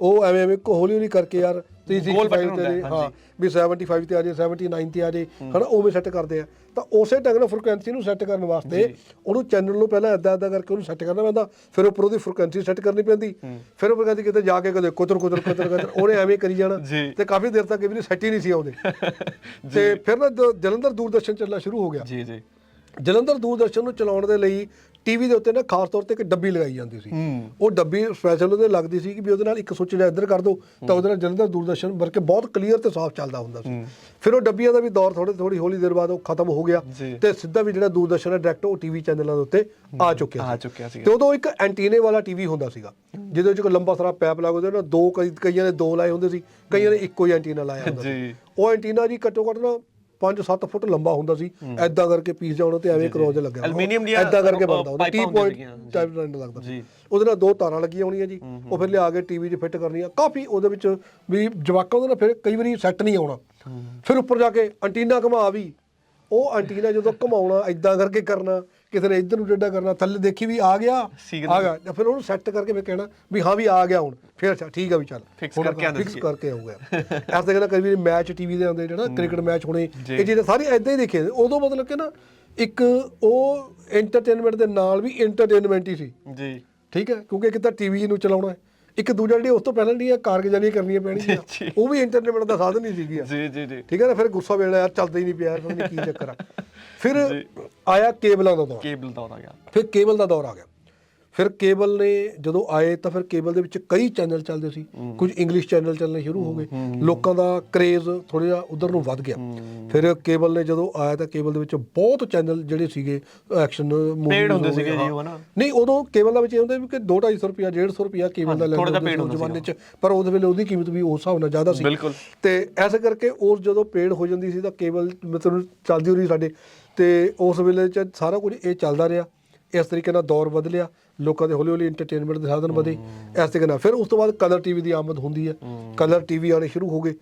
ਉਹ ਐਵੇਂ ਐਵੇਂ ਹੌਲੀ ਹੌਲੀ ਕਰਕੇ ਯਾਰ Button 365 ਹੁੰਦਾ ਤੇ ਹੈ, ਹਾਂ ਵੀ 75 ਤੇ ਆ ਜੇ 79 ਤੇ ਆ ਜੇ ਹਨਾ ਉਵੇਂ ਸੈੱਟ ਕਰਦੇ ਆ। ਤਾਂ ਉਸੇ ਢੰਗ ਨਾਲ ਫ੍ਰੀਕੁਐਂਸੀ ਨੂੰ ਸੈੱਟ ਕਰਨ ਵਾਸਤੇ ਉਹਨੂੰ ਚੈਨਲ ਨੂੰ ਪਹਿਲਾਂ ਇਦਾਂ ਇਦਾਂ ਕਰਕੇ ਉਹਨੂੰ ਸੈੱਟ ਕਰਨਾ ਪੈਂਦਾ। ਫਿਰ ਉੱਪਰ ਉਹਦੀ ਫ੍ਰੀਕੁਐਂਸੀ ਸੈੱਟ ਕਰਨੀ ਪੈਂਦੀ। ਫਿਰ ਉਹ ਕਹਿੰਦੀ ਕਿਤੇ ਜਾ ਕੇ ਕਦੇ ਕੁਤਰ ਕੁਤਰ ਕੁਤਰ ਕੁਤਰ ਉਹਨੇ ਐਵੇਂ ਕਰੀ ਜਾਣਾ। ਤੇ ਕਾਫੀ ਦੇਰ ਤੱਕ ਇਹ ਵੀ ਸੈੱਟ ਹੀ ਨਹੀਂ ਸੀ ਆਉਂਦੇ। ਤੇ ਫਿਰ ਨਾ ਜਲੰਧਰ ਦੂਰਦਰਸ਼ਨ ਚੱਲਣਾ ਸ਼ੁਰੂ ਹੋ ਗਿਆ। ਜੀ ਜੀ। ਜਲੰਧਰ ਦੂਰਦਰਸ਼ਨ ਨੂੰ ਚਲਾਉਣ ਦੇ ਲਈ ਟੀਵੀ ਦੇ ਉੱਤੇ ਨਾ ਖਾਸ ਤੌਰ ਤੇ ਇੱਕ ਡੱਬੀ ਲਗਾਈ ਜਾਂਦੀ ਸੀ। ਉਹ ਡੱਬੀ ਸਪੈਸ਼ਲ ਉਹਦੇ ਲੱਗਦੀ ਸੀ ਕਿ ਵੀ ਉਹਦੇ ਨਾਲ ਇੱਕ ਸੁੱਚ ਜਿਹੜਾ ਇੱਧਰ ਕਰ ਦੋ ਤਾਂ ਉਹਦੇ ਨਾਲ ਜਲੰਧਰ ਦੂਰਦਰਸ਼ਨ ਵਰਕੇ ਬਹੁਤ ਕਲੀਅਰ ਤੇ ਸਾਫ਼ ਚੱਲਦਾ ਹੁੰਦਾ ਸੀ। ਫਿਰ ਉਹ ਡੱਬੀਆਂ ਦਾ ਵੀ ਦੌਰ ਥੋੜੇ ਥੋੜੀ ਹੌਲੀ ਦੇਰ ਬਾਅਦ ਉਹ ਖਤਮ ਹੋ ਗਿਆ। ਤੇ ਸਿੱਧਾ ਵੀ ਜਿਹੜਾ ਦੂਰਦਰਸ਼ਨ ਹੈ ਡਾਇਰੈਕਟ ਉਹ ਟੀਵੀ ਚੈਨਲਾਂ ਦੇ ਉੱਤੇ ਆ ਚੁੱਕਿਆ ਆ ਸੀ। ਚੁੱਕਿਆ ਸੀਗਾ। ਤੇ ਉਦੋਂ ਇੱਕ ਐਂਟੀਨੇ ਵਾਲਾ ਟੀਵੀ ਹੁੰਦਾ ਸੀਗਾ ਜਿਹਦੇ ਵਿੱਚ ਕੋਈ ਲੰਬਾ ਸਾਰਾ ਪੈਪ ਲੱਗ ਉਹਦੇ ਨਾਲ ਦੋ ਕਈ ਕਈਆਂ ਨੇ ਦੋ ਲਾਏ ਹੁੰਦੇ ਸੀ ਕਈਆਂ ਨੇ ਇੱਕੋ ਹੀ ਐਂਟੀਨਾ ਲਾਇਆ ਹੁੰਦਾ ਸੀ। ਉਹ ਐਂਟੀਨਾ ਜੀ ਘੱਟੋ ਘੱਟ ਨਾ 5-7 ਫੁੱਟ ਲੰਬਾ ਹੁੰਦਾ ਸੀ। ਐਦਾਂ ਕਰਕੇ ਪੀਸ ਜਾਉਣਾ ਤੇ ਐਵੇਂ ਕਰੋਜ ਲੱਗਿਆ Aluminium ਦੀਆਂ ਐਦਾਂ ਕਰਕੇ ਬਣਦਾ। ਪਾਈਪਾਂ ਟੀ ਪੁਆਇੰਟ। ਟਾਈਪ ਦਾ ਲੱਗਦਾ। ਜੀ। ਉਹਦੇ ਨਾਲ ਦੋ ਤਾਰਾਂ ਲੱਗੀਆਂ ਹੋਣੀਆਂ ਜੀ। ਉਹ ਫਿਰ ਲਿਆ ਕੇ ਟੀਵੀ 'ਚ ਫਿੱਟ ਕਰਨੀਆਂ। ਕਾਫੀ ਉਹਦੇ ਵਿੱਚ ਵੀ ਜਵਾਕਾਂ ਉਹਦੇ ਨਾਲ ਫਿਰ ਕਈ ਵਾਰੀ ਸੈੱਟ ਨਹੀਂ ਆਉਣਾ। ਫਿਰ ਉੱਪਰ ਜਾ ਕੇ ਐਂਟੀਨਾ ਘੁਮਾ ਵੀ। ਉਹ ਐਂਟੀਨਾ ਜਦੋਂ ਘੁਮਾਉਣਾ ਐਦਾਂ ਕਰਕੇ ਕਰਨਾ। ਕਿਸੇ ਨੇ ਇੱਧਰ ਨੂੰ ਟੇਢਾ ਕਰਨਾ ਥੱਲੇ ਦੇਖੀ ਵੀ ਆ ਗਿਆ ਆ ਗਿਆ। ਜਾਂ ਫਿਰ ਉਹਨੂੰ ਸੈੱਟ ਕਰਕੇ ਫਿਰ ਕਹਿਣਾ ਵੀ ਹਾਂ ਵੀ ਆ ਗਿਆ ਹੁਣ ਫਿਰ ਅੱਛਾ ਠੀਕ ਆ ਵੀ ਚੱਲ। Fix ਕਰਕੇ ਆਉਂਦਾ ਫਿਕਸ। ਕਰਕੇ ਆਊਗਾ ਐਸ ਤੇ ਕਹਿੰਦਾ ਕਈ ਵਾਰੀ ਮੈਚ ਟੀਵੀ ਦੇ ਆਉਂਦੇ ਜਿਹੜਾ ਕ੍ਰਿਕਟ ਮੈਚ ਹੋਣੇ ਇਹ ਚੀਜ਼ਾਂ ਸਾਰੀ ਐਦਾਂ ਹੀ ਦੇਖੇ ਉਦੋਂ ਮਤਲਬ ਕਿ ਨਾ ਇੱਕ ਉਹ ਐਂਟਰਟੇਨਮੈਂਟ ਦੇ ਨਾਲ ਵੀ ਐਂਟਰਟੇਨਮੈਂਟ ਹੀ ਸੀ। ਜੀ। ਠੀਕ ਹੈ ਕਿਉਂਕਿ ਇੱਕ ਤਾਂ ਟੀਵੀ ਨੂੰ ਚਲਾਉਣਾ ਹੈ। ਇੱਕ ਦੂਜਾ ਜਿਹੜੀ ਉਸ ਤੋਂ ਪਹਿਲਾਂ ਜਿਹੜੀਆਂ ਕਾਰਗੁਜ਼ਾਰੀਆਂ ਕਰਨੀਆਂ ਪੈਣਗੀਆਂ ਉਹ ਵੀ ਐਂਟਰਟੇਨਮੈਂਟ ਦਾ ਸਾਧਨ ਹੀ ਸੀਗੀਆਂ। ਜੀ ਜੀ ਜੀ। ਠੀਕ ਹੈ ਨਾ ਫਿਰ ਗੁੱਸਾ ਵੇਲਾ ਯਾਰ ਚੱਲਦਾ ਹੀ ਨਹੀਂ ਪਿਆ ਪਤਾ ਨਹੀਂ ਕੀ ਚੱਕਰ ਆ। ਫਿਰ ਆਇਆ ਕੇਬਲਾਂ ਦਾ ਦੌਰ। ਕੇਬਲ ਦਾ ਆ ਗਿਆ। ਫਿਰ ਕੇਬਲ ਦਾ ਦੌਰ ਆ ਗਿਆ। ਫਿਰ ਕੇਬਲ ਨੇ ਜਦੋਂ ਆਏ ਤਾਂ ਫਿਰ ਕੇਬਲ ਦੇ ਵਿੱਚ ਕਈ ਚੈਨਲ ਚੱਲਦੇ ਸੀ। ਕੁਝ ਇੰਗਲਿਸ਼ ਚੈਨਲ ਚੱਲਣੇ ਸ਼ੁਰੂ ਹੋ ਗਏ। ਲੋਕਾਂ ਦਾ ਕਰੇਜ਼ ਥੋੜਾ ਜਿਹਾ ਉਧਰ ਨੂੰ ਵੱਧ ਗਿਆ। ਫਿਰ ਕੇਬਲ ਨੇ ਜਦੋਂ ਆਇਆ ਤਾਂ ਕੇਬਲ ਦੇ ਵਿੱਚ ਬਹੁਤ ਚੈਨਲ ਜਿਹੜੇ ਸੀਗੇ ਐਕਸ਼ਨ ਮੂਵੀ ਹੁੰਦੇ ਸੀਗੇ ਜੀ ਉਹ ਨਾ। ਨਹੀਂ ਉਦੋਂ ਕੇਬਲ ਦਾ ਵਿੱਚ ਇਹ ਹੁੰਦਾ ਵੀ ਕਿ 2-250 ਰੁਪਿਆ 150 ਰੁਪਿਆ ਕੇਬਲ ਦਾ ਲੈਂਦੇ ਹੁੰਦੇ ਸੀ ਹੁੰਦਾ ਉਸ ਜ਼ਮਾਨੇ 'ਚ। ਪਰ ਉਹਦੇ ਵੇਲੇ ਉਹਦੀ ਕੀਮਤ ਵੀ ਉਸ ਹਿਸਾਬ ਨਾਲ ਜ਼ਿਆਦਾ ਸੀ। ਤੇ ਐਸੇ ਕਰਕੇ ਉਸ ਜਦੋਂ ਪੇਡ ਹੋ ਜਾਂਦੀ ਸੀ ਤਾਂ ਕੇਬਲ ਮਤਲਬ ਚੱਲਦੀ ਹੋ ਰਹੀ ਸਾਡੇ। ਤੇ ਉਸ ਵੇਲੇ ਚ ਸਾਰਾ ਕੁਝ ਇਹ ਚੱਲਦਾ ਰਿਹਾ। ਇਸ ਤਰੀਕੇ ਨਾਲ ਦੌਰ ਬਦਲਿਆ ਲੋਕਾਂ ਦੇ ਹੌਲੀ ਹੌਲੀ ਐਂਟਰਟੇਨਮੈਂਟ ਦੇ ਸਾਧਨ ਵਧੇ। ਇਸ ਤਰੀਕੇ ਨਾਲ ਫਿਰ ਉਸ ਤੋਂ ਬਾਅਦ ਕਲਰ ਟੀਵੀ ਦੀ ਆਮਦ ਹੁੰਦੀ ਹੈ। ਕਲਰ ਟੀਵੀ ਆਣੇ ਸ਼ੁਰੂ ਹੋ ਗਏ।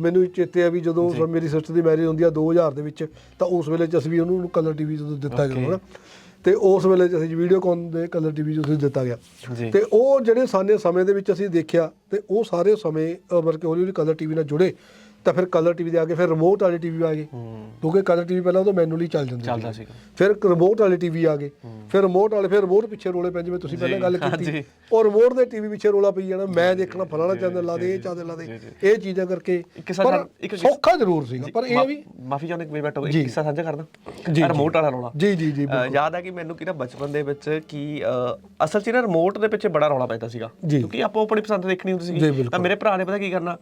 ਮੈਨੂੰ ਚੇਤੇ ਆ ਵੀ ਜਦੋਂ ਮੇਰੀ ਸਿਸਟਰ ਦੀ ਮੈਰਿਜ ਹੁੰਦੀ ਆ 2000 ਦੇ ਵਿੱਚ ਤਾਂ ਉਸ ਵੇਲੇ ਚ ਅਸੀਂ ਵੀ ਉਹਨੂੰ ਕਲਰ ਟੀਵੀ ਜਦੋਂ ਦਿੱਤਾ ਜਦੋਂ ਨਾ ਤੇ ਉਸ ਵੇਲੇ ਚ ਅਸੀਂ ਵੀਡੀਓਕਾਨ ਦੇ ਕਲਰ ਟੀਵੀ ਜਦੋਂ ਦਿੱਤਾ ਗਿਆ। ਤੇ ਉਹ ਜਿਹੜੇ ਸਾਨੇ ਸਮੇਂ ਦੇ ਵਿੱਚ ਅਸੀਂ ਦੇਖਿਆ ਤੇ ਉਹ ਸਾਰੇ ਸਮੇਂ ਅ, ਮਤਲਬ ਕਿ ਹੌਲੀ ਹੌਲੀ ਕਲਰ ਟੀਵੀ ਨਾਲ ਜੁੜੇ। ਤਾਂ ਫਿਰ ਕਲਰ ਟੀਵੀ ਦੇ ਆ ਗਏ ਫਿਰ ਰਿਮੋਟ ਵਾਲੇ ਟੀਵੀ ਆ ਗਏ ਕਿਉਂਕਿ ਕਲਰ ਟੀਵੀ ਪਹਿਲਾਂ ਉਹ ਮੈਨੂਅਲੀ ਚੱਲ ਜਾਂਦੇ ਚੱਲਦਾ ਸੀਗੇ। ਫਿਰ ਰਿਮੋਟ ਵਾਲੇ ਟੀਵੀ ਆ ਗਏ ਫਿਰ ਰਿਮੋਟ ਵਾਲੇ ਫਿਰ ਰਿਮੋਟ ਪਿੱਛੇ ਰੋਲੇ ਪੈ ਜਿਵੇਂ ਤੁਸੀਂ ਪਹਿਲਾਂ ਗੱਲ ਕੀਤੀ। ਉਹ ਰਿਮੋਟ ਦੇ ਟੀਵੀ ਪਿੱਛੇ ਰੋਲਾ ਪਈ ਜਾਣਾ ਮੈਂ ਦੇਖਣਾ ਫਲਾਣਾ ਚੈਨਲ ਲਾ ਦੇ ਇਹ ਚੈਨਲ ਲਾ ਦੇ। ਇਹ ਚੀਜ਼ਾਂ ਕਰਕੇ ਪਰ ਸੌਖਾ ਜ਼ਰੂਰ ਸੀਗਾ ਪਰ ਇਹ ਵੀ ਮਾਫੀ ਚਾਹੁੰਦਾ ਕਿ ਮੈਂ ਬੈਠੋ ਇੱਕ। ਕਿੱਸਾ ਸਾਂਝਾ ਕਰਦਾ। ਰਿਮੋਟ ਵਾਲਾ ਰੌਲਾ। ਜੀ ਜੀ ਜੀ ਯਾਦ ਆ ਕਿ ਮੈਨੂੰ ਕਿ ਨਾ ਬਚਪਨ ਦੇ ਵਿੱਚ ਕਿ ਅਸਲ 'ਚ ਨਾ ਰਿਮੋਟ ਦੇ ਪਿੱਛੇ ਬੜਾ ਰੌਲਾ ਪੈਂਦਾ ਸੀਗਾ। ਕਿਉਂਕਿ ਆਪੋ ਆਪਣੀ ਪਸੰਦ ਦੇਖਣੀ ਹੁੰਦੀ ਬਿਲਕੁਲ। ਤਾਂ ਮੇਰੇ ਭਰਾ ਨੇ ਪਤਾ ਕੀ ਕਰਨਾ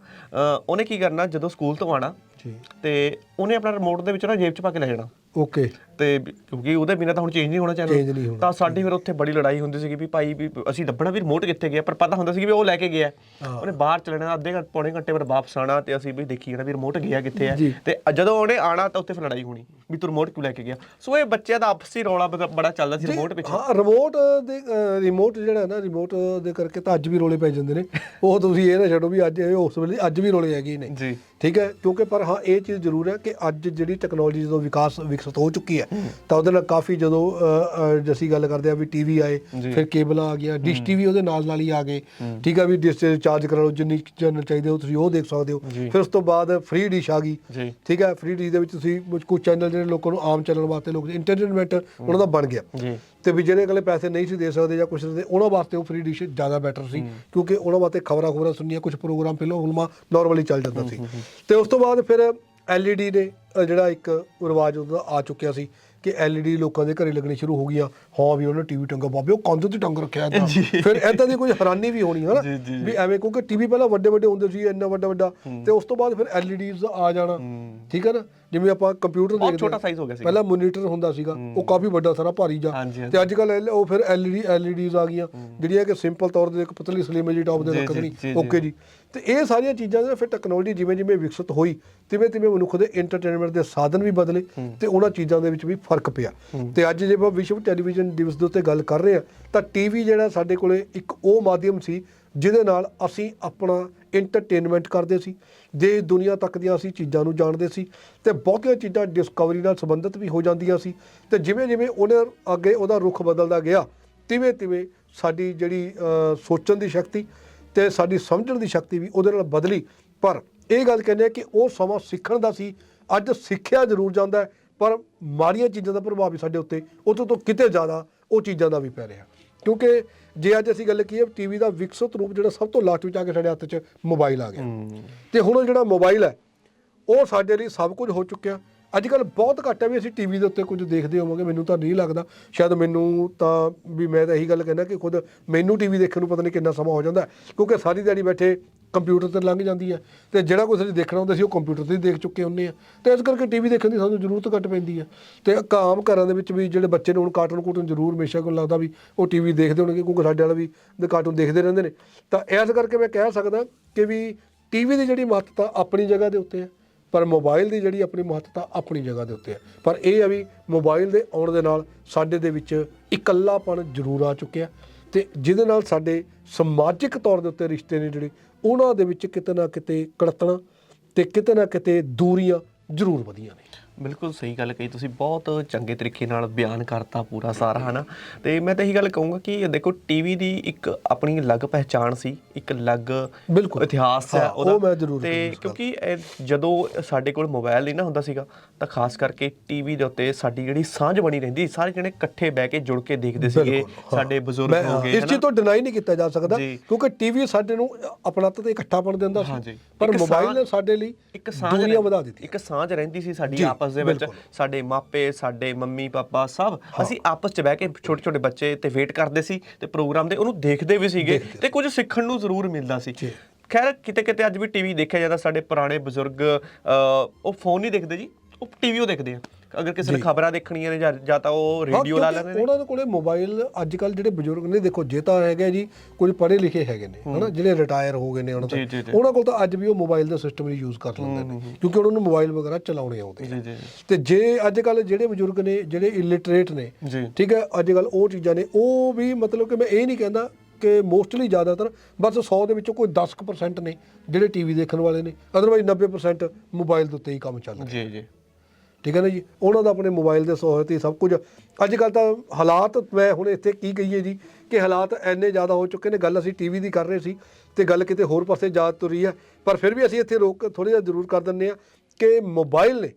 ਉਹਨੇ ਕੀ ਕਰਨਾ ਜਦੋਂ ਸਕੂਲ ਤੋਂ ਆਣਾ ਜੀ। ਤੇ ਉਹਨੇ ਆਪਣਾ ਰਿਮੋਟ ਦੇ ਵਿੱਚ ਨਾ ਜੇਬ 'ਚ ਪਾ ਕੇ ਲੈ ਜਾਣਾ। ਓਕੇ। ਤੇ ਕਿਉਂਕਿ ਉਹਦੇ ਬਿਨਾਂ ਤਾਂ ਹੁਣ ਚੇਂਜ ਨਹੀਂ ਹੋਣਾ ਚੈਨਲ ਹੋਣਾ। ਤਾਂ ਸਾਡੀ ਫਿਰ ਉੱਥੇ ਬੜੀ ਲੜਾਈ ਹੁੰਦੀ ਸੀਗੀ ਵੀ ਭਾਈ ਵੀ ਅਸੀਂ ਲੱਭਣਾ ਵੀ ਰਿਮੋਟ ਕਿੱਥੇ ਗਿਆ ਪਰ ਪਤਾ ਹੁੰਦਾ ਸੀ ਵੀ ਉਹ ਲੈ ਕੇ ਗਿਆ। ਉਹਨੇ ਬਾਹਰ ਚਲਣਾ ਅੱਧੇ ਘੰਟੇ ਪੌਣੇ ਘੰਟੇ ਬਾਅਦ ਵਾਪਸ ਆਣਾ ਤੇ ਅਸੀਂ ਵੀ ਦੇਖੀ ਜਾਣਾ ਵੀ ਰਿਮੋਟ ਗਿਆ ਕਿੱਥੇ ਹੈ। ਤੇ ਜਦੋਂ ਉਹਨੇ ਆਣਾ ਤਾਂ ਉੱਥੇ ਫਿਰ ਲੜਾਈ ਹੋਣੀ ਵੀ ਤੂੰ ਰਿਮੋਟ ਕਿਉਂ ਲੈ ਕੇ ਗਿਆ? ਸੋ ਇਹ ਬੱਚਿਆਂ ਦਾ ਆਪਸੀ ਰੌਲਾ ਬੜਾ ਚੱਲਦਾ ਸੀ ਰਿਮੋਟ ਪਿੱਛੇ। ਹਾਂ ਰਿਮੋਟ ਦੇ ਰਿਮੋਟ ਜਿਹੜਾ ਨਾ ਰਿਮੋਟ ਦੇ ਕਰਕੇ ਤਾਂ ਅੱਜ ਵੀ ਰੋਲੇ ਪੈ ਜਾਂਦੇ ਨੇ। ਉਹ ਤੁਸੀਂ ਇਹ ਨਾ ਛੱਡੋ ਵੀ ਅੱਜ ਉਸ ਵੇਲੇ ਅੱਜ ਵੀ ਰੋਲੇ ਹੈਗੇ ਨੇ। ਜੀ। ਠੀਕ ਹੈ ਕਿਉਂਕਿ ਪਰ ਹਾਂ ਇਹ ਚੀਜ਼ ਜ਼ਰੂਰ ਹੈ ਕਿ ਅੱਜ ਜਿਹੜੀ ਟੈਕਨੋਲੋਜੀ ਜਦੋਂ ਵਿਕਾਸ ਵਿਕਸਿਤ ਹੋ ਚੁੱਕੀ ਹੈ ਤਾਂ ਉਹਦੇ ਨਾਲ ਕਾਫੀ ਜਦੋਂ ਅਸੀਂ ਗੱਲ ਕਰਦੇ ਆ ਵੀ ਟੀਵੀ ਆਏ ਫਿਰ ਕੇਬਲਾਂ ਆ ਗਿਆ ਡਿਸ਼ ਟੀਵੀ ਉਹਦੇ ਨਾਲ ਨਾਲ ਹੀ ਆ ਗਏ। ਠੀਕ ਹੈ ਵੀ ਡਿਸ਼ ਚਾਰਜ ਕਰਾ ਲਓ ਜਿੰਨੀ ਚੈਨਲ ਚਾਹੀਦੇ ਹੋ ਤੁਸੀਂ ਉਹ ਦੇਖ ਸਕਦੇ ਹੋ। ਫਿਰ ਉਸ ਤੋਂ ਬਾਅਦ ਫ੍ਰੀ ਡਿਸ਼ ਆ ਗਈ। ਠੀਕ ਹੈ ਫ੍ਰੀ ਡਿਸ਼ ਦੇ ਵਿੱਚ ਤੁਸੀਂ ਕੁਝ ਚੈਨਲ ਜਿਹੜੇ ਲੋਕਾਂ ਨੂੰ ਆਮ ਚੱਲਣ ਵਾਸਤੇ ਲੋਕ ਇੰਟਰਟੇਨਮੈਂਟ ਉਹਨਾਂ ਦਾ ਬਣ ਗਿਆ। ਤੇ ਵੀ ਜਿਹੜੇ ਅਗਲੇ ਪੈਸੇ ਨਹੀਂ ਸੀ ਦੇ ਸਕਦੇ ਜਾਂ ਕੁਛ ਦੇ ਉਹਨਾਂ ਵਾਸਤੇ ਉਹ ਫ੍ਰੀ ਡਿਸ਼ ਜ਼ਿਆਦਾ ਬੈਟਰ ਸੀ ਕਿਉਂਕਿ ਉਹਨਾਂ ਵਾਸਤੇ ਖਬਰਾਂ ਖਬਰਾਂ ਸੁਣਨੀਆਂ ਕੁਝ ਪ੍ਰੋਗਰਾਮ ਫਿਲਮ ਫਿਲਮਾਂ ਨਾਰਮਲੀ ਚੱਲ ਜਾਂਦਾ ਸੀ। ਤੇ ਉਸ ਤੋਂ ਬਾਅਦ ਫਿਰ ਨੇ ਅ, ਜਿਹੜਾ ਇੱਕ ਰਿਵਾਜ ਉਹਦਾ ਆ ਚੁੱਕਿਆ ਸੀ ਕਿ LED ਲੋਕਾਂ ਦੇ ਘਰੇ ਲੱਗਣੀ ਸ਼ੁਰੂ ਹੋ ਗਈਆਂ। ਹਾਂ ਵੀ ਉਹਨੇ ਟੀਵੀ ਟੰਗਾ ਬਾਬੇ ਉਹ ਕੰਧ ਤੇ ਟੰਗ ਰੱਖਿਆ ਏਦਾਂ। ਫਿਰ ਏਦਾਂ ਦੀ ਕੋਈ ਹੈਰਾਨੀ ਵੀ ਹੋਣੀ ਹੈ ਨਾ ਵੀ ਐਵੇਂ ਕਿਉਂਕਿ ਟੀਵੀ ਪਹਿਲਾਂ ਵੱਡੇ ਵੱਡੇ ਹੁੰਦੇ ਸੀ ਇੰਨਾ ਵੱਡਾ ਵੱਡਾ ਤੇ ਉਸ ਤੋਂ ਬਾਅਦ ਫਿਰ LEDs ਆ ਜਾਣਾ। ਠੀਕ ਹੈ ਨਾ? ਜਿਵੇਂ ਆਪਾਂ ਕੰਪਿਊਟਰ ਬਹੁਤ ਦੇਖਦੇ ਛੋਟਾ। ਸਾਈਜ਼ ਹੋ ਗਿਆ ਸੀ ਪਹਿਲਾਂ ਮੋਨੀਟਰ ਹੁੰਦਾ ਸੀਗਾ ਉਹ ਕਾਫੀ ਵੱਡਾ ਸਾਰਾ ਭਾਰੀ ਜਾ। ਤੇ ਅੱਜ ਕੱਲ ਉਹ ਫਿਰ ਐਲਈਡੀ ਐਲਈਡੀਜ਼ ਆ ਗਈਆਂ। ਜਿਹੜੀਆਂ ਕਿ ਸਿੰਪਲ ਤੌਰ ਤੇ ਇੱਕ ਪਤਲੀ ਸਲਿਮ ਜੀ ਟੌਪ ਦੇ ਜੀ, ਰੱਖ ਜੀ, ਦੇਣੀ ਜੀ, ਓਕੇ ਜੀ। ਤੇ ਇਹ ਸਾਰੀਆਂ ਚੀਜ਼ਾਂ ਦੇ ਫਿਰ ਟੈਕਨੋਲੋਜੀ ਜਿਵੇਂ ਜਿਵੇਂ ਵਿਕਸਿਤ ਹੋਈ ਤਿਵੇਂ ਤਿਵੇਂ ਮਨੁੱਖ ਦੇ ਐਂਟਰਟੇਨਮੈਂਟ ਦੇ ਸਾਧਨ ਵੀ ਬਦਲੇ ਤੇ ਉਹਨਾਂ ਚੀਜ਼ਾਂ ਦੇ ਵਿੱਚ ਵੀ ਫ਼ਰਕ ਪਿਆ। ਤੇ ਅੱਜ ਜੇ ਆਪਾਂ ਵਿਸ਼ਵ ਟੈਲੀਵਿਜ਼ਨ ਦਿਵਸ ਦੇ ਉੱਤੇ ਗੱਲ ਕਰ ਰਹੇ ਹਾਂ ਤਾਂ ਟੀਵੀ ਜਿਹੜਾ ਸਾਡੇ ਕੋਲੇ ਇੱਕ ਉਹ ਮਾਧਿਅਮ ਸੀ ਜਿਹਦੇ ਨਾਲ ਅਸੀਂ ਆਪਣਾ ਐਂਟਰਟੇਨਮੈਂਟ ਕਰਦੇ ਸੀ ਦੇਸ਼ ਦੁਨੀਆ ਤੱਕ ਦੀਆਂ ਅਸੀਂ ਚੀਜ਼ਾਂ ਨੂੰ ਜਾਣਦੇ ਸੀ, ਤੇ ਬਹੁਤੀਆਂ ਚੀਜ਼ਾਂ ਡਿਸਕਵਰੀ ਨਾਲ ਸੰਬੰਧਿਤ ਵੀ ਹੋ ਜਾਂਦੀਆਂ ਸੀ, ਤੇ ਜਿਵੇਂ ਜਿਵੇਂ ਉਹਨੇ ਅੱਗੇ ਉਹਦਾ ਰੁਖ ਬਦਲਦਾ ਗਿਆ, ਤਿਵੇਂ ਤਿਵੇਂ ਸਾਡੀ ਜਿਹੜੀ ਸੋਚਣ ਦੀ ਸ਼ਕਤੀ ਤੇ ਸਾਡੀ ਸਮਝਣ ਦੀ ਸ਼ਕਤੀ ਵੀ ਉਹਦੇ ਨਾਲ ਬਦਲੀ। ਪਰ ਇਹ ਗੱਲ ਕਹਿੰਦੇ ਆ ਕਿ ਉਹ ਸਮਾਂ ਸਿੱਖਣ ਦਾ ਸੀ, ਅੱਜ ਸਿੱਖਿਆ ਜ਼ਰੂਰ ਜਾਂਦਾ ਪਰ ਮਾੜੀਆਂ ਚੀਜ਼ਾਂ ਦਾ ਪ੍ਰਭਾਵ ਵੀ ਸਾਡੇ ਉੱਤੇ ਉਤੋਂ ਤੋਂ ਕਿਤੇ ਜ਼ਿਆਦਾ ਉਹ ਚੀਜ਼ਾਂ ਦਾ ਵੀ ਪੈ ਰਿਹਾ। ਕਿਉਂਕਿ ਜੇ ਅੱਜ ਅਸੀਂ ਗੱਲ ਕੀਏ ਟੀਵੀ ਦਾ ਵਿਕਸਿਤ ਰੂਪ ਜਿਹੜਾ ਸਭ ਤੋਂ ਲਾਸਟ ਵਿੱਚ ਆ ਕੇ ਸਾਡੇ ਹੱਥ 'ਚ ਮੋਬਾਈਲ ਆ ਗਿਆ। ਤੇ ਹੁਣ ਉਹ ਜਿਹੜਾ ਮੋਬਾਈਲ ਹੈ, ਉਹ ਸਾਡੇ ਲਈ ਸਭ ਕੁਝ ਹੋ ਚੁੱਕਿਆ। ਅੱਜ ਕੱਲ ਬਹੁਤ ਘੱਟ ਹੈ ਵੀ ਅਸੀਂ ਟੀਵੀ ਦੇ ਉੱਤੇ ਕੁਝ ਦੇਖਦੇ ਹੋਵਾਂਗੇ, ਮੈਨੂੰ ਤਾਂ ਨਹੀਂ ਲੱਗਦਾ। ਸ਼ਾਇਦ ਮੈਨੂੰ ਤਾਂ ਵੀ ਮੈਂ ਤਾਂ ਇਹੀ ਗੱਲ ਕਹਿੰਦਾ ਕਿ ਖੁਦ ਮੈਨੂੰ ਟੀਵੀ ਦੇਖਣ ਨੂੰ ਪਤਾ ਨਹੀਂ ਕਿੰਨਾ ਸਮਾਂ ਹੋ ਜਾਂਦਾ ਕਿਉਂਕਿ ਸਾਰੀ ਦਿਹਾੜੀ ਬੈਠੇ ਕੰਪਿਊਟਰ ਤੇ ਲੰਘ ਜਾਂਦੀ ਹੈ ਤੇ ਜਿਹੜਾ ਕੁਝ ਅਸੀਂ ਦੇਖਣਾ ਹੁੰਦਾ ਸੀ ਉਹ ਕੰਪਿਊਟਰ ਤੇ ਹੀ ਦੇਖ ਚੁੱਕੇ ਹੁੰਦੇ ਆ। ਤੇ ਇਸ ਕਰਕੇ ਟੀਵੀ ਦੇਖਣ ਦੀ ਸਾਨੂੰ ਜ਼ਰੂਰਤ ਘੱਟ ਪੈਂਦੀ ਹੈ ਤੇ ਆਮ ਘਰਾਂ ਦੇ ਵਿੱਚ ਵੀ ਜਿਹੜੇ ਬੱਚੇ ਨੇ ਹੁਣ ਕਾਰਟੂਨ ਕੂਟੂਨ ਜ਼ਰੂਰ ਹਮੇਸ਼ਾ ਕੋਲ ਲੱਗਦਾ ਵੀ ਉਹ ਟੀਵੀ ਦੇਖਦੇ ਹੋਣਗੇ ਕਿਉਂਕਿ ਸਾਡੇ ਵਾਲਾ ਵੀ ਦੇ ਕਾਰਟੂਨ ਦੇਖਦੇ ਰਹਿੰਦੇ ਨੇ। ਤਾਂ ਇਸ ਕਰਕੇ ਮੈਂ ਕਹਿ ਸਕਦਾ ਕਿ ਵੀ ਟੀਵੀ ਦੀ ਜਿਹੜੀ ਮਹੱਤਤਾ ਆਪਣੀ ਜਗ੍ਹਾ ਦੇ ਉੱਤੇ ਹੈ ਪਰ ਮੋਬਾਈਲ ਦੀ ਜਿਹੜੀ ਆਪਣੀ ਮਹੱਤਤਾ ਆਪਣੀ ਜਗ੍ਹਾ ਦੇ ਉੱਤੇ ਹੈ ਪਰ ਇਹ ਆ ਵੀ ਮੋਬਾਈਲ ਦੇ ਆਉਣ ਦੇ ਨਾਲ ਸਾਡੇ ਦੇ ਵਿੱਚ ਇਕੱਲਾਪਣ ਜ਼ਰੂਰ ਆ ਚੁੱਕਿਆ। ਤੇ ਜਿਹਦੇ ਨਾਲ ਸਾਡੇ ਸਮਾਜਿਕ ਤੌਰ ਦੇ ਉੱਤੇ ਰਿਸ਼ਤੇ ਨੇ ਜਿਹੜੇ ਉਹਨਾਂ ਦੇ ਵਿੱਚ ਕਿਤੇ ਨਾ ਕਿਤੇ ਕੜਤਣਾ ਤੇ ਕਿਤੇ ਨਾ ਕਿਤੇ ਦੂਰੀਆਂ ਜ਼ਰੂਰ ਵਧੀਆਂ ਨੇ ਬਿਲਕੁਲ ਸਹੀ ਗੱਲ ਕਹੀ ਤੁਸੀਂ ਬਹੁਤ ਚੰਗੇ ਤਰੀਕੇ ਨਾਲ ਬਿਆਨ ਕਰਤਾ ਪੂਰਾ ਸਾਰਾ ਹਨਾ ਤੇ ਮੈਂ ਤਾਂ ਇਹੀ ਗੱਲ ਕਹੂੰਗਾ ਕਿ ਦੇਖੋ ਟੀਵੀ ਦੀ ਇੱਕ ਆਪਣੀ ਅਲੱਗ ਪਹਿਚਾਣ ਸੀ ਇੱਕ ਅਲੱਗ। ਇਤਿਹਾਸ ਹੈ ਉਹ ਮੈਂ ਜ਼ਰੂਰ ਤੇ। ਕਿਉਂਕਿ ਜਦੋਂ ਸਾਡੇ ਕੋਲ ਮੋਬਾਈਲ ਨਹੀਂ ਨਾ ਹੁੰਦਾ ਸੀਗਾ ਤਾਂ ਖਾਸ ਕਰਕੇ ਟੀਵੀ ਦੇ ਉੱਤੇ ਸਾਡੀ ਜਿਹੜੀ ਸਾਂਝ ਬਣੀ ਰਹਿੰਦੀ ਸਾਰੇ ਜਣੇ ਇਕੱਠੇ ਬਹਿ ਕੇ ਜੁੜ ਕੇ ਦੇਖਦੇ ਸੀਗੇ। ਸਾਡੇ ਬਜ਼ੁਰਗ ਹੋ ਗਏ ਇਸ ਚੀਜ਼ ਤੋਂ ਡਿਨਾਈ ਨਹੀਂ ਕੀਤਾ ਜਾ ਸਕਦਾ। ਕਿਉਂਕਿ ਟੀਵੀ ਸਾਡੇ ਨੂੰ ਆਪਣਾ ਤੇ ਇਕੱਠਾਪਣ ਦਿੰਦਾ। ਸੀ ਪਰ ਮੋਬਾਈਲ ਨੇ ਸਾਡੇ ਲਈ ਇੱਕ ਸਾਂਝ ਰਹਿ- ਵਧਾ ਦਿੱਤੀਆਂ ਇੱਕ ਸਾਂਝ ਰਹਿੰਦੀ ਸੀ ਸਾਡੀ ਆਪਸ ਦੇ ਵਿੱਚ। ਸਾਡੇ ਮਾਪੇ ਸਾਡੇ ਮੰਮੀ ਪਾਪਾ ਸਭ ਅਸੀਂ ਆਪਸ 'ਚ ਬਹਿ ਕੇ ਛੋਟੇ ਛੋਟੇ ਬੱਚੇ ਤੇ ਵੇਟ ਕਰਦੇ ਸੀ ਤੇ ਪ੍ਰੋਗਰਾਮ ਦੇ ਉਹਨੂੰ ਦੇਖਦੇ ਵੀ ਸੀਗੇ ਤੇ ਕੁਝ ਸਿੱਖਣ ਨੂੰ ਜ਼ਰੂਰ ਮਿਲਦਾ ਸੀ। ਖੈਰ ਕਿਤੇ ਕਿਤੇ ਅੱਜ ਵੀ ਟੀਵੀ ਦੇਖਿਆ ਜਾਂਦਾ ਸਾਡੇ ਪੁਰਾਣੇ ਬਜ਼ੁਰਗ ਉਹ ਫੋਨ ਨਹੀਂ ਦੇਖਦੇ ਜੀ ਉਹ ਟੀਵੀਓ ਦੇਖਦੇ ਆ। ਅਗਰ ਕਿਸੇ ਨੇ। ਖਬਰਾਂ ਦੇਖਣੀਆਂ ਨੇ ਜਾਂ ਜਾਂ ਤਾਂ ਉਹ ਰੇਡੀਓ ਲਾ ਲੈਂਦੇ ਨੇ। ਉਹਨਾਂ ਦੇ ਕੋਲੇ ਮੋਬਾਈਲ ਅੱਜ ਕੱਲ ਜਿਹੜੇ ਬਜ਼ੁਰਗ ਨੇ ਦੇਖੋ ਜੇ ਤਾਂ ਹੈਗੇ ਜੀ ਕੁਝ ਪੜ੍ਹੇ ਲਿਖੇ ਹੈਗੇ ਨੇ ਹਨਾ ਜਿਹੜੇ ਰਿਟਾਇਰ ਹੋ ਗਏ ਨੇ ਉਹਨਾਂ ਜੀ, ਤੋਂ। ਜੀ, ਜੀ। ਉਹਨਾਂ ਕੋਲ ਤਾਂ ਅੱਜ ਵੀ ਉਹ ਮੋਬਾਈਲ ਦਾ ਸਿਸਟਮ ਹੀ ਯੂਜ਼ ਕਰ ਲੈਂਦੇ ਨੇ ਕਿਉਂਕਿ ਉਹਨਾਂ ਨੂੰ ਮੋਬਾਈਲ ਵਗੈਰਾ ਚਲਾਉਣੇ ਆਉਂਦੇ ਜੀ ਜੀ ਤੇ ਜੇ ਅੱਜ ਕੱਲ ਜਿਹੜੇ ਬਜ਼ੁਰਗ ਨੇ ਜਿਹੜੇ ਇਲਿਟਰੇਟ ਨੇ ਜੀ। ਠੀਕ ਹੈ ਅੱਜ ਕੱਲ ਉਹ ਚੀਜ਼ਾਂ ਨੇ ਉਹ ਵੀ ਮਤਲਬ ਕਿ ਮੈਂ ਇਹ ਨਹੀਂ ਕਹਿੰਦਾ ਕਿ ਮੋਸਟਲੀ ਜ਼ਿਆਦਾਤਰ ਬਸ 100 ਦੇ ਵਿੱਚੋਂ ਕੋਈ 10% ਨੇ ਜਿਹੜੇ ਟੀਵੀ ਦੇਖਣ ਵਾਲੇ ਨੇ ਅਦਰਵਾਈਜ਼ 90% ਮੋਬਾਈਲ ਦੇ ਉੱਤੇ ਹੀ ਕੰਮ ਚੱਲ ਰਿਹਾ। ਜੀ ਜੀ। ਠੀਕ ਹੈ ਨਾ ਜੀ? ਉਹਨਾਂ ਦਾ ਆਪਣੇ ਮੋਬਾਈਲ ਦੇ ਸਹਾਇਤਾ ਹੀ ਸਭ ਕੁਝ। ਅੱਜ ਕੱਲ ਤਾਂ ਹਾਲਾਤ ਮੈਂ ਹੁਣ ਇੱਥੇ ਕੀ ਕਹੀਏ ਜੀ ਕਿ ਹਾਲਾਤ ਐਨੇ ਜ਼ਿਆਦਾ ਹੋ ਚੁੱਕੇ ਨੇ ਗੱਲ ਅਸੀਂ ਟੀਵੀ ਦੀ ਕਰ ਰਹੇ ਸੀ ਤੇ ਗੱਲ ਕਿਤੇ ਹੋਰ ਪਾਸੇ ਜਾ ਤੁਰੀ ਹੈ। ਪਰ ਫਿਰ ਵੀ ਅਸੀਂ ਇੱਥੇ ਰੋਕ ਥੋੜੀ ਜਿਹਾ ਜ਼ਰੂਰ ਕਰ ਦਿੰਨੇ ਆ ਕਿ ਮੋਬਾਈਲ ਨੇ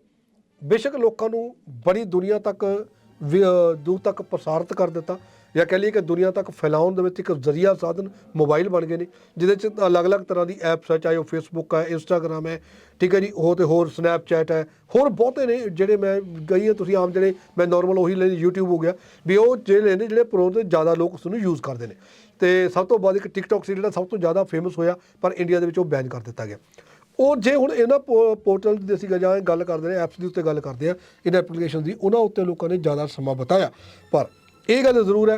ਬੇਸ਼ੱਕ ਲੋਕਾਂ ਨੂੰ ਬੜੀ ਦੁਨੀਆ ਤੱਕ ਵੀ, ਦੂਰ ਤੱਕ ਪ੍ਰਸਾਰਿਤ ਕਰ ਦਿੱਤਾ। ਜਾਂ ਕਹਿ ਲਈਏ ਕਿ ਦੁਨੀਆ ਤੱਕ ਫੈਲਾਉਣ ਦੇ ਵਿੱਚ ਇੱਕ ਜ਼ਰੀਆ ਸਾਧਨ ਮੋਬਾਈਲ ਬਣ ਗਏ ਨੇ, ਜਿਹਦੇ ਚ ਅਲੱਗ-ਅਲੱਗ ਤਰ੍ਹਾਂ ਦੀ ਐਪਸ ਹੈ, ਚਾਹੇ ਉਹ ਫੇਸਬੁੱਕ ਹੈ ਇੰਸਟਾਗ੍ਰam ਹੈ, ਠੀਕ ਹੈ ਜੀ, ਉਹ ਤੇ ਹੋਰ ਸਨੈਪਚੈਟ ਹੈ, ਹੋਰ ਬਹੁਤੇ ਨੇ ਜਿਹੜੇ ਮੈਂ ਗਈ ਤੁਸੀਂ ਆਮ ਜਿਹੜੇ ਮੈਂ ਨਾਰਮਲ ਉਹੀ ਲੈ YouTube ਹੋ ਗਿਆ, ਵੀ ਉਹ ਜਿਹੜੇ ਨੇ, ਜਿਹੜੇ ਪ੍ਰੋ ਤੇ ਜ਼ਿਆਦਾ ਲੋਕ ਉਸ ਨੂੰ ਯੂਜ਼ ਕਰਦੇ ਨੇ। ਤੇ ਸਭ ਤੋਂ ਬਾਅਦ ਇੱਕ TikTok ਸੀ ਜਿਹੜਾ ਸਭ ਤੋਂ ਜ਼ਿਆਦਾ ਫੇਮਸ ਹੋਇਆ, ਪਰ ਇੰਡੀਆ ਦੇ ਵਿੱਚ ਉਹ ਬੈਨ ਕਰ ਦਿੱਤਾ ਗਿਆ। ਉਹ ਜੇ ਹੁਣ ਇਹਨਾਂ ਪੋਰਟਲ ਦੀ ਅਸੀਂ ਜਾਂ ਗੱਲ ਕਰਦੇ ਨੇ ਐਪਸ ਦੇ ਉੱਤੇ ਗੱਲ ਕਰਦੇ ਆ ਇਹਨਾਂ ਐਪਲੀਕੇਸ਼ਨ ਦੀ, ਉਹਨਾਂ ਉੱਤੇ ਲੋਕਾਂ ਨੇ ਜ਼ਿਆਦਾ ਸਮਾਂ ਬਤਾਇਆ। ਪਰ ਇਹ ਗੱਲ ਜ਼ਰੂਰ ਹੈ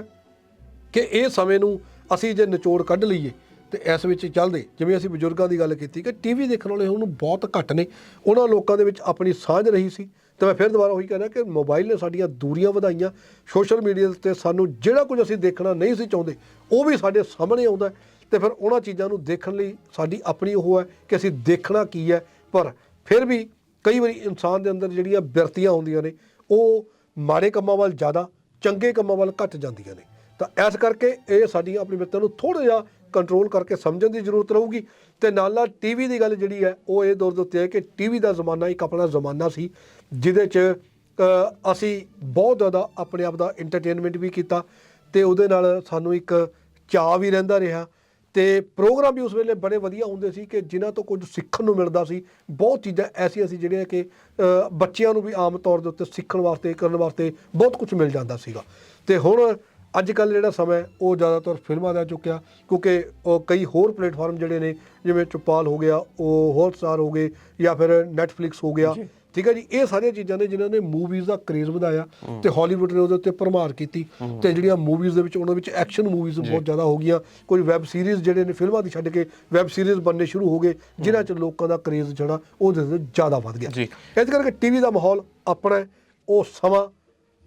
ਕਿ ਇਹ ਸਮੇਂ ਨੂੰ ਅਸੀਂ ਜੇ ਨਿਚੋੜ ਕੱਢ ਲਈਏ ਤੇ ਇਸ ਵਿੱਚ ਚੱਲਦੇ, ਜਿਵੇਂ ਅਸੀਂ ਬਜ਼ੁਰਗਾਂ ਦੀ ਗੱਲ ਕੀਤੀ ਕਿ ਟੀਵੀ ਦੇਖਣ ਵਾਲੇ ਹੁਣ ਬਹੁਤ ਘੱਟ ਨੇ, ਉਹਨਾਂ ਲੋਕਾਂ ਦੇ ਵਿੱਚ ਆਪਣੀ ਸਾਂਝ ਰਹੀ ਸੀ। ਤੇ ਮੈਂ ਫਿਰ ਦੁਬਾਰਾ ਉਹੀ ਕਹਿੰਦਾ ਕਿ ਮੋਬਾਈਲ ਨੇ ਸਾਡੀਆਂ ਦੂਰੀਆਂ ਵਧਾਈਆਂ, ਸੋਸ਼ਲ ਮੀਡੀਆ ਤੇ ਸਾਨੂੰ ਜਿਹੜਾ ਕੁਝ ਅਸੀਂ ਦੇਖਣਾ ਨਹੀਂ ਸੀ ਚਾਹੁੰਦੇ, ਉਹ ਵੀ ਸਾਡੇ ਸਾਹਮਣੇ ਆਉਂਦਾ ਹੈ। ਤੇ ਫਿਰ ਉਹਨਾਂ ਚੀਜ਼ਾਂ ਨੂੰ ਦੇਖਣ ਲਈ ਸਾਡੀ ਆਪਣੀ ਉਹ ਹੈ ਕਿ ਅਸੀਂ ਦੇਖਣਾ ਕੀ ਹੈ। ਪਰ ਫਿਰ ਵੀ ਕਈ ਵਾਰੀ ਇਨਸਾਨ ਦੇ ਅੰਦਰ ਜਿਹੜੀਆਂ ਬਿਰਤੀਆਂ ਹੁੰਦੀਆਂ ਨੇ, ਉਹ ਮਾੜੇ ਕੰਮਾਂ ਵੱਲ ਜ਼ਿਆਦਾ ਚੰਗੇ ਕੰਮਾਂ ਵੱਲ ਘਟ ਜਾਂਦੀਆਂ ਨੇ। ਤਾਂ ਇਸ ਕਰਕੇ ਇਹ ਸਾਡੀਆਂ ਆਪਣੀ ਬਿਰਤੀਆਂ ਨੂੰ ਥੋੜਾ ਜਿਹਾ ਕੰਟਰੋਲ ਕਰਕੇ ਸਮਝਣ ਦੀ ਜ਼ਰੂਰਤ ਰਹੂਗੀ। ਤੇ ਨਾਲ ਨਾਲ ਟੀਵੀ ਦੀ ਗੱਲ ਜਿਹੜੀ ਹੈ, ਉਹ ਇਹ ਦੌਰ ਦੇ ਉੱਤੇ ਹੈ ਕਿ ਟੀਵੀ ਦਾ ਜ਼ਮਾਨਾ ਇੱਕ ਆਪਣਾ ਜ਼ਮਾਨਾ ਸੀ, ਜਿਹਦੇ 'ਚ ਅਸੀਂ ਬਹੁਤ ਜ਼ਿਆਦਾ ਆਪਣੇ ਆਪ ਦਾ ਐਂਟਰਟੇਨਮੈਂਟ ਵੀ ਕੀਤਾ ਤੇ ਉਹਦੇ ਨਾਲ ਸਾਨੂੰ ਇੱਕ ਚਾਅ ਵੀ ਰਹਿੰਦਾ ਰਿਹਾ। ਤੇ ਪ੍ਰੋਗਰਾਮ ਵੀ ਉਸ ਵੇਲੇ ਬੜੇ ਵਧੀਆ ਹੁੰਦੇ ਸੀ ਕਿ ਜਿਨ੍ਹਾਂ ਤੋਂ ਕੁਝ ਸਿੱਖਣ ਨੂੰ ਮਿਲਦਾ ਸੀ। ਬਹੁਤ ਚੀਜ਼ਾਂ ਐਸੀਆਂ ਸੀ ਜਿਹੜੀਆਂ ਕਿ ਬੱਚਿਆਂ ਨੂੰ ਵੀ ਆਮ ਤੌਰ ਦੇ ਉੱਤੇ ਸਿੱਖਣ ਵਾਸਤੇ, ਕਰਨ ਵਾਸਤੇ ਬਹੁਤ ਕੁਝ ਮਿਲ ਜਾਂਦਾ ਸੀਗਾ। ਤੇ ਹੁਣ ਅੱਜ ਕੱਲ ਜਿਹੜਾ ਸਮਾਂ ਉਹ ਜ਼ਿਆਦਾਤਰ ਫਿਲਮਾਂ ਦਾ ਚੁੱਕਿਆ, ਕਿਉਂਕਿ ਉਹ ਕਈ ਹੋਰ ਪਲੇਟਫਾਰਮ ਜਿਹੜੇ ਨੇ, ਜਿਵੇਂ ਚੁਪਾਲ ਹੋ ਗਿਆ, ਉਹ ਹੌਟਸਟਾਰ ਹੋ ਗਏ ਜਾਂ ਫਿਰ ਨੈਟਫਲਿਕਸ ਹੋ ਗਿਆ। ਠੀਕ ਹੈ ਜੀ? ਇਹ ਸਾਰੀਆਂ ਚੀਜ਼ਾਂ ਨੇ ਜਿਨ੍ਹਾਂ ਨੇ ਮੂਵੀਜ਼ ਦਾ ਕਰੇਜ਼ ਵਧਾਇਆ ਤੇ ਹਾਲੀਵੁੱਡ ਨੇ ਉਹਦੇ ਉੱਤੇ ਭਰਮਾਰ ਕੀਤੀ ਤੇ ਜਿਹੜੀਆਂ ਮੂਵੀਜ਼ ਦੇ ਵਿੱਚ ਉਹਨਾਂ ਵਿੱਚ ਐਕਸ਼ਨ ਮੂਵੀਜ਼ ਬਹੁਤ ਜ਼ਿਆਦਾ ਹੋ ਗਈਆਂ। ਕੋਈ ਵੈਬ ਸੀਰੀਜ਼ ਜਿਹੜੇ ਨੇ ਫਿਲਮਾਂ ਦੀ ਛੱਡ ਕੇ ਵੈਬ ਸੀਰੀਜ਼ ਬਣਨੇ ਸ਼ੁਰੂ ਹੋ ਗਏ ਜਿਨ੍ਹਾਂ 'ਚ ਲੋਕਾਂ ਦਾ ਕਰੇਜ਼ ਜਿਹੜਾ ਉਹਦੇ ਤੇ ਜ਼ਿਆਦਾ ਵੱਧ ਗਿਆ। ਜੀ। ਇਸ ਕਰਕੇ ਟੀਵੀ ਦਾ ਮਾਹੌਲ ਆਪਣਾ ਉਹ ਸਮਾਂ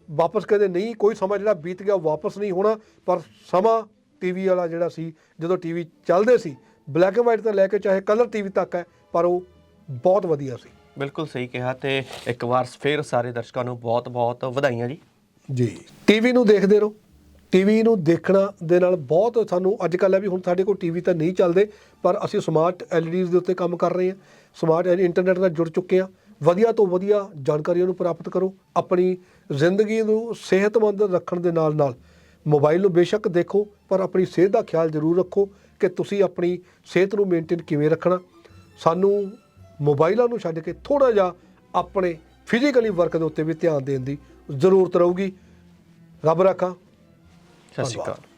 ਵਾਪਸ ਕਦੇ ਨਹੀਂ ਕੋਈ ਸਮਾਂ ਜਿਹੜਾ ਬੀਤ ਗਿਆ ਉਹ ਵਾਪਸ ਨਹੀਂ ਹੋਣਾ ਪਰ ਸਮਾਂ ਟੀਵੀ ਵਾਲਾ ਜਿਹੜਾ ਸੀ ਜਦੋਂ ਟੀਵੀ ਚੱਲਦੇ ਸੀ ਬਲੈਕ ਐਂਡ ਵਾਈਟ ਤੋਂ ਲੈ ਕੇ ਚਾਹੇ ਕਲਰ ਟੀਵੀ ਤੱਕ ਹੈ ਪਰ ਉਹ ਬਹੁਤ ਵਧੀਆ ਸੀ। ਬਿਲਕੁਲ ਸਹੀ ਕਿਹਾ ਤੇ ਇੱਕ ਵਾਰ ਫੇਰ ਸਾਰੇ ਦਰਸ਼ਕਾਂ ਨੂੰ ਬਹੁਤ ਬਹੁਤ ਵਧਾਈਆਂ ਜੀ। ਜੀ। ਟੀਵੀ ਨੂੰ ਦੇਖਦੇ ਰਹੋ। ਟੀਵੀ ਨੂੰ ਦੇਖਣਾ ਦੇ ਨਾਲ ਬਹੁਤ ਸਾਨੂੰ ਅੱਜ ਕੱਲ੍ਹ ਹੈ ਵੀ ਹੁਣ ਸਾਡੇ ਕੋਲ ਟੀਵੀ ਤਾਂ ਨਹੀਂ ਚੱਲਦੇ, ਪਰ ਅਸੀਂ ਸਮਾਰਟ ਐਲਈਡੀਜ਼ ਦੇ ਉੱਤੇ ਕੰਮ ਕਰ ਰਹੇ ਹਾਂ। ਸਮਾਰਟ ਇੰਟਰਨੈਟ ਨਾਲ ਜੁੜ ਚੁੱਕੇ ਹਾਂ। ਵਧੀਆ ਤੋਂ ਵਧੀਆ ਜਾਣਕਾਰੀਆਂ ਨੂੰ ਪ੍ਰਾਪਤ ਕਰੋ। ਆਪਣੀ ਜ਼ਿੰਦਗੀ ਨੂੰ ਸਿਹਤਮੰਦ ਰੱਖਣ ਦੇ ਨਾਲ ਨਾਲ ਮੋਬਾਈਲ ਨੂੰ ਬੇਸ਼ੱਕ ਦੇਖੋ, ਪਰ ਆਪਣੀ ਸਿਹਤ ਦਾ ਖਿਆਲ ਜ਼ਰੂਰ ਰੱਖੋ ਕਿ ਤੁਸੀਂ ਆਪਣੀ ਸਿਹਤ ਨੂੰ ਮੇਨਟੇਨ ਕਿਵੇਂ ਰੱਖਣਾ। ਸਾਨੂੰ ਮੋਬਾਈਲਾਂ ਨੂੰ ਛੱਡ ਕੇ ਥੋੜਾ ਜਿਹਾ ਆਪਣੇ ਫਿਜ਼ੀਕਲੀ ਵਰਕ ਦੇ ਉੱਤੇ ਵੀ ਧਿਆਨ ਦੇਣ ਦੀ ਜ਼ਰੂਰਤ ਰਹੂਗੀ। ਰੱਬ ਰਾਖਾ। ਸਤਿ ਸ਼੍ਰੀ ਅਕਾਲ।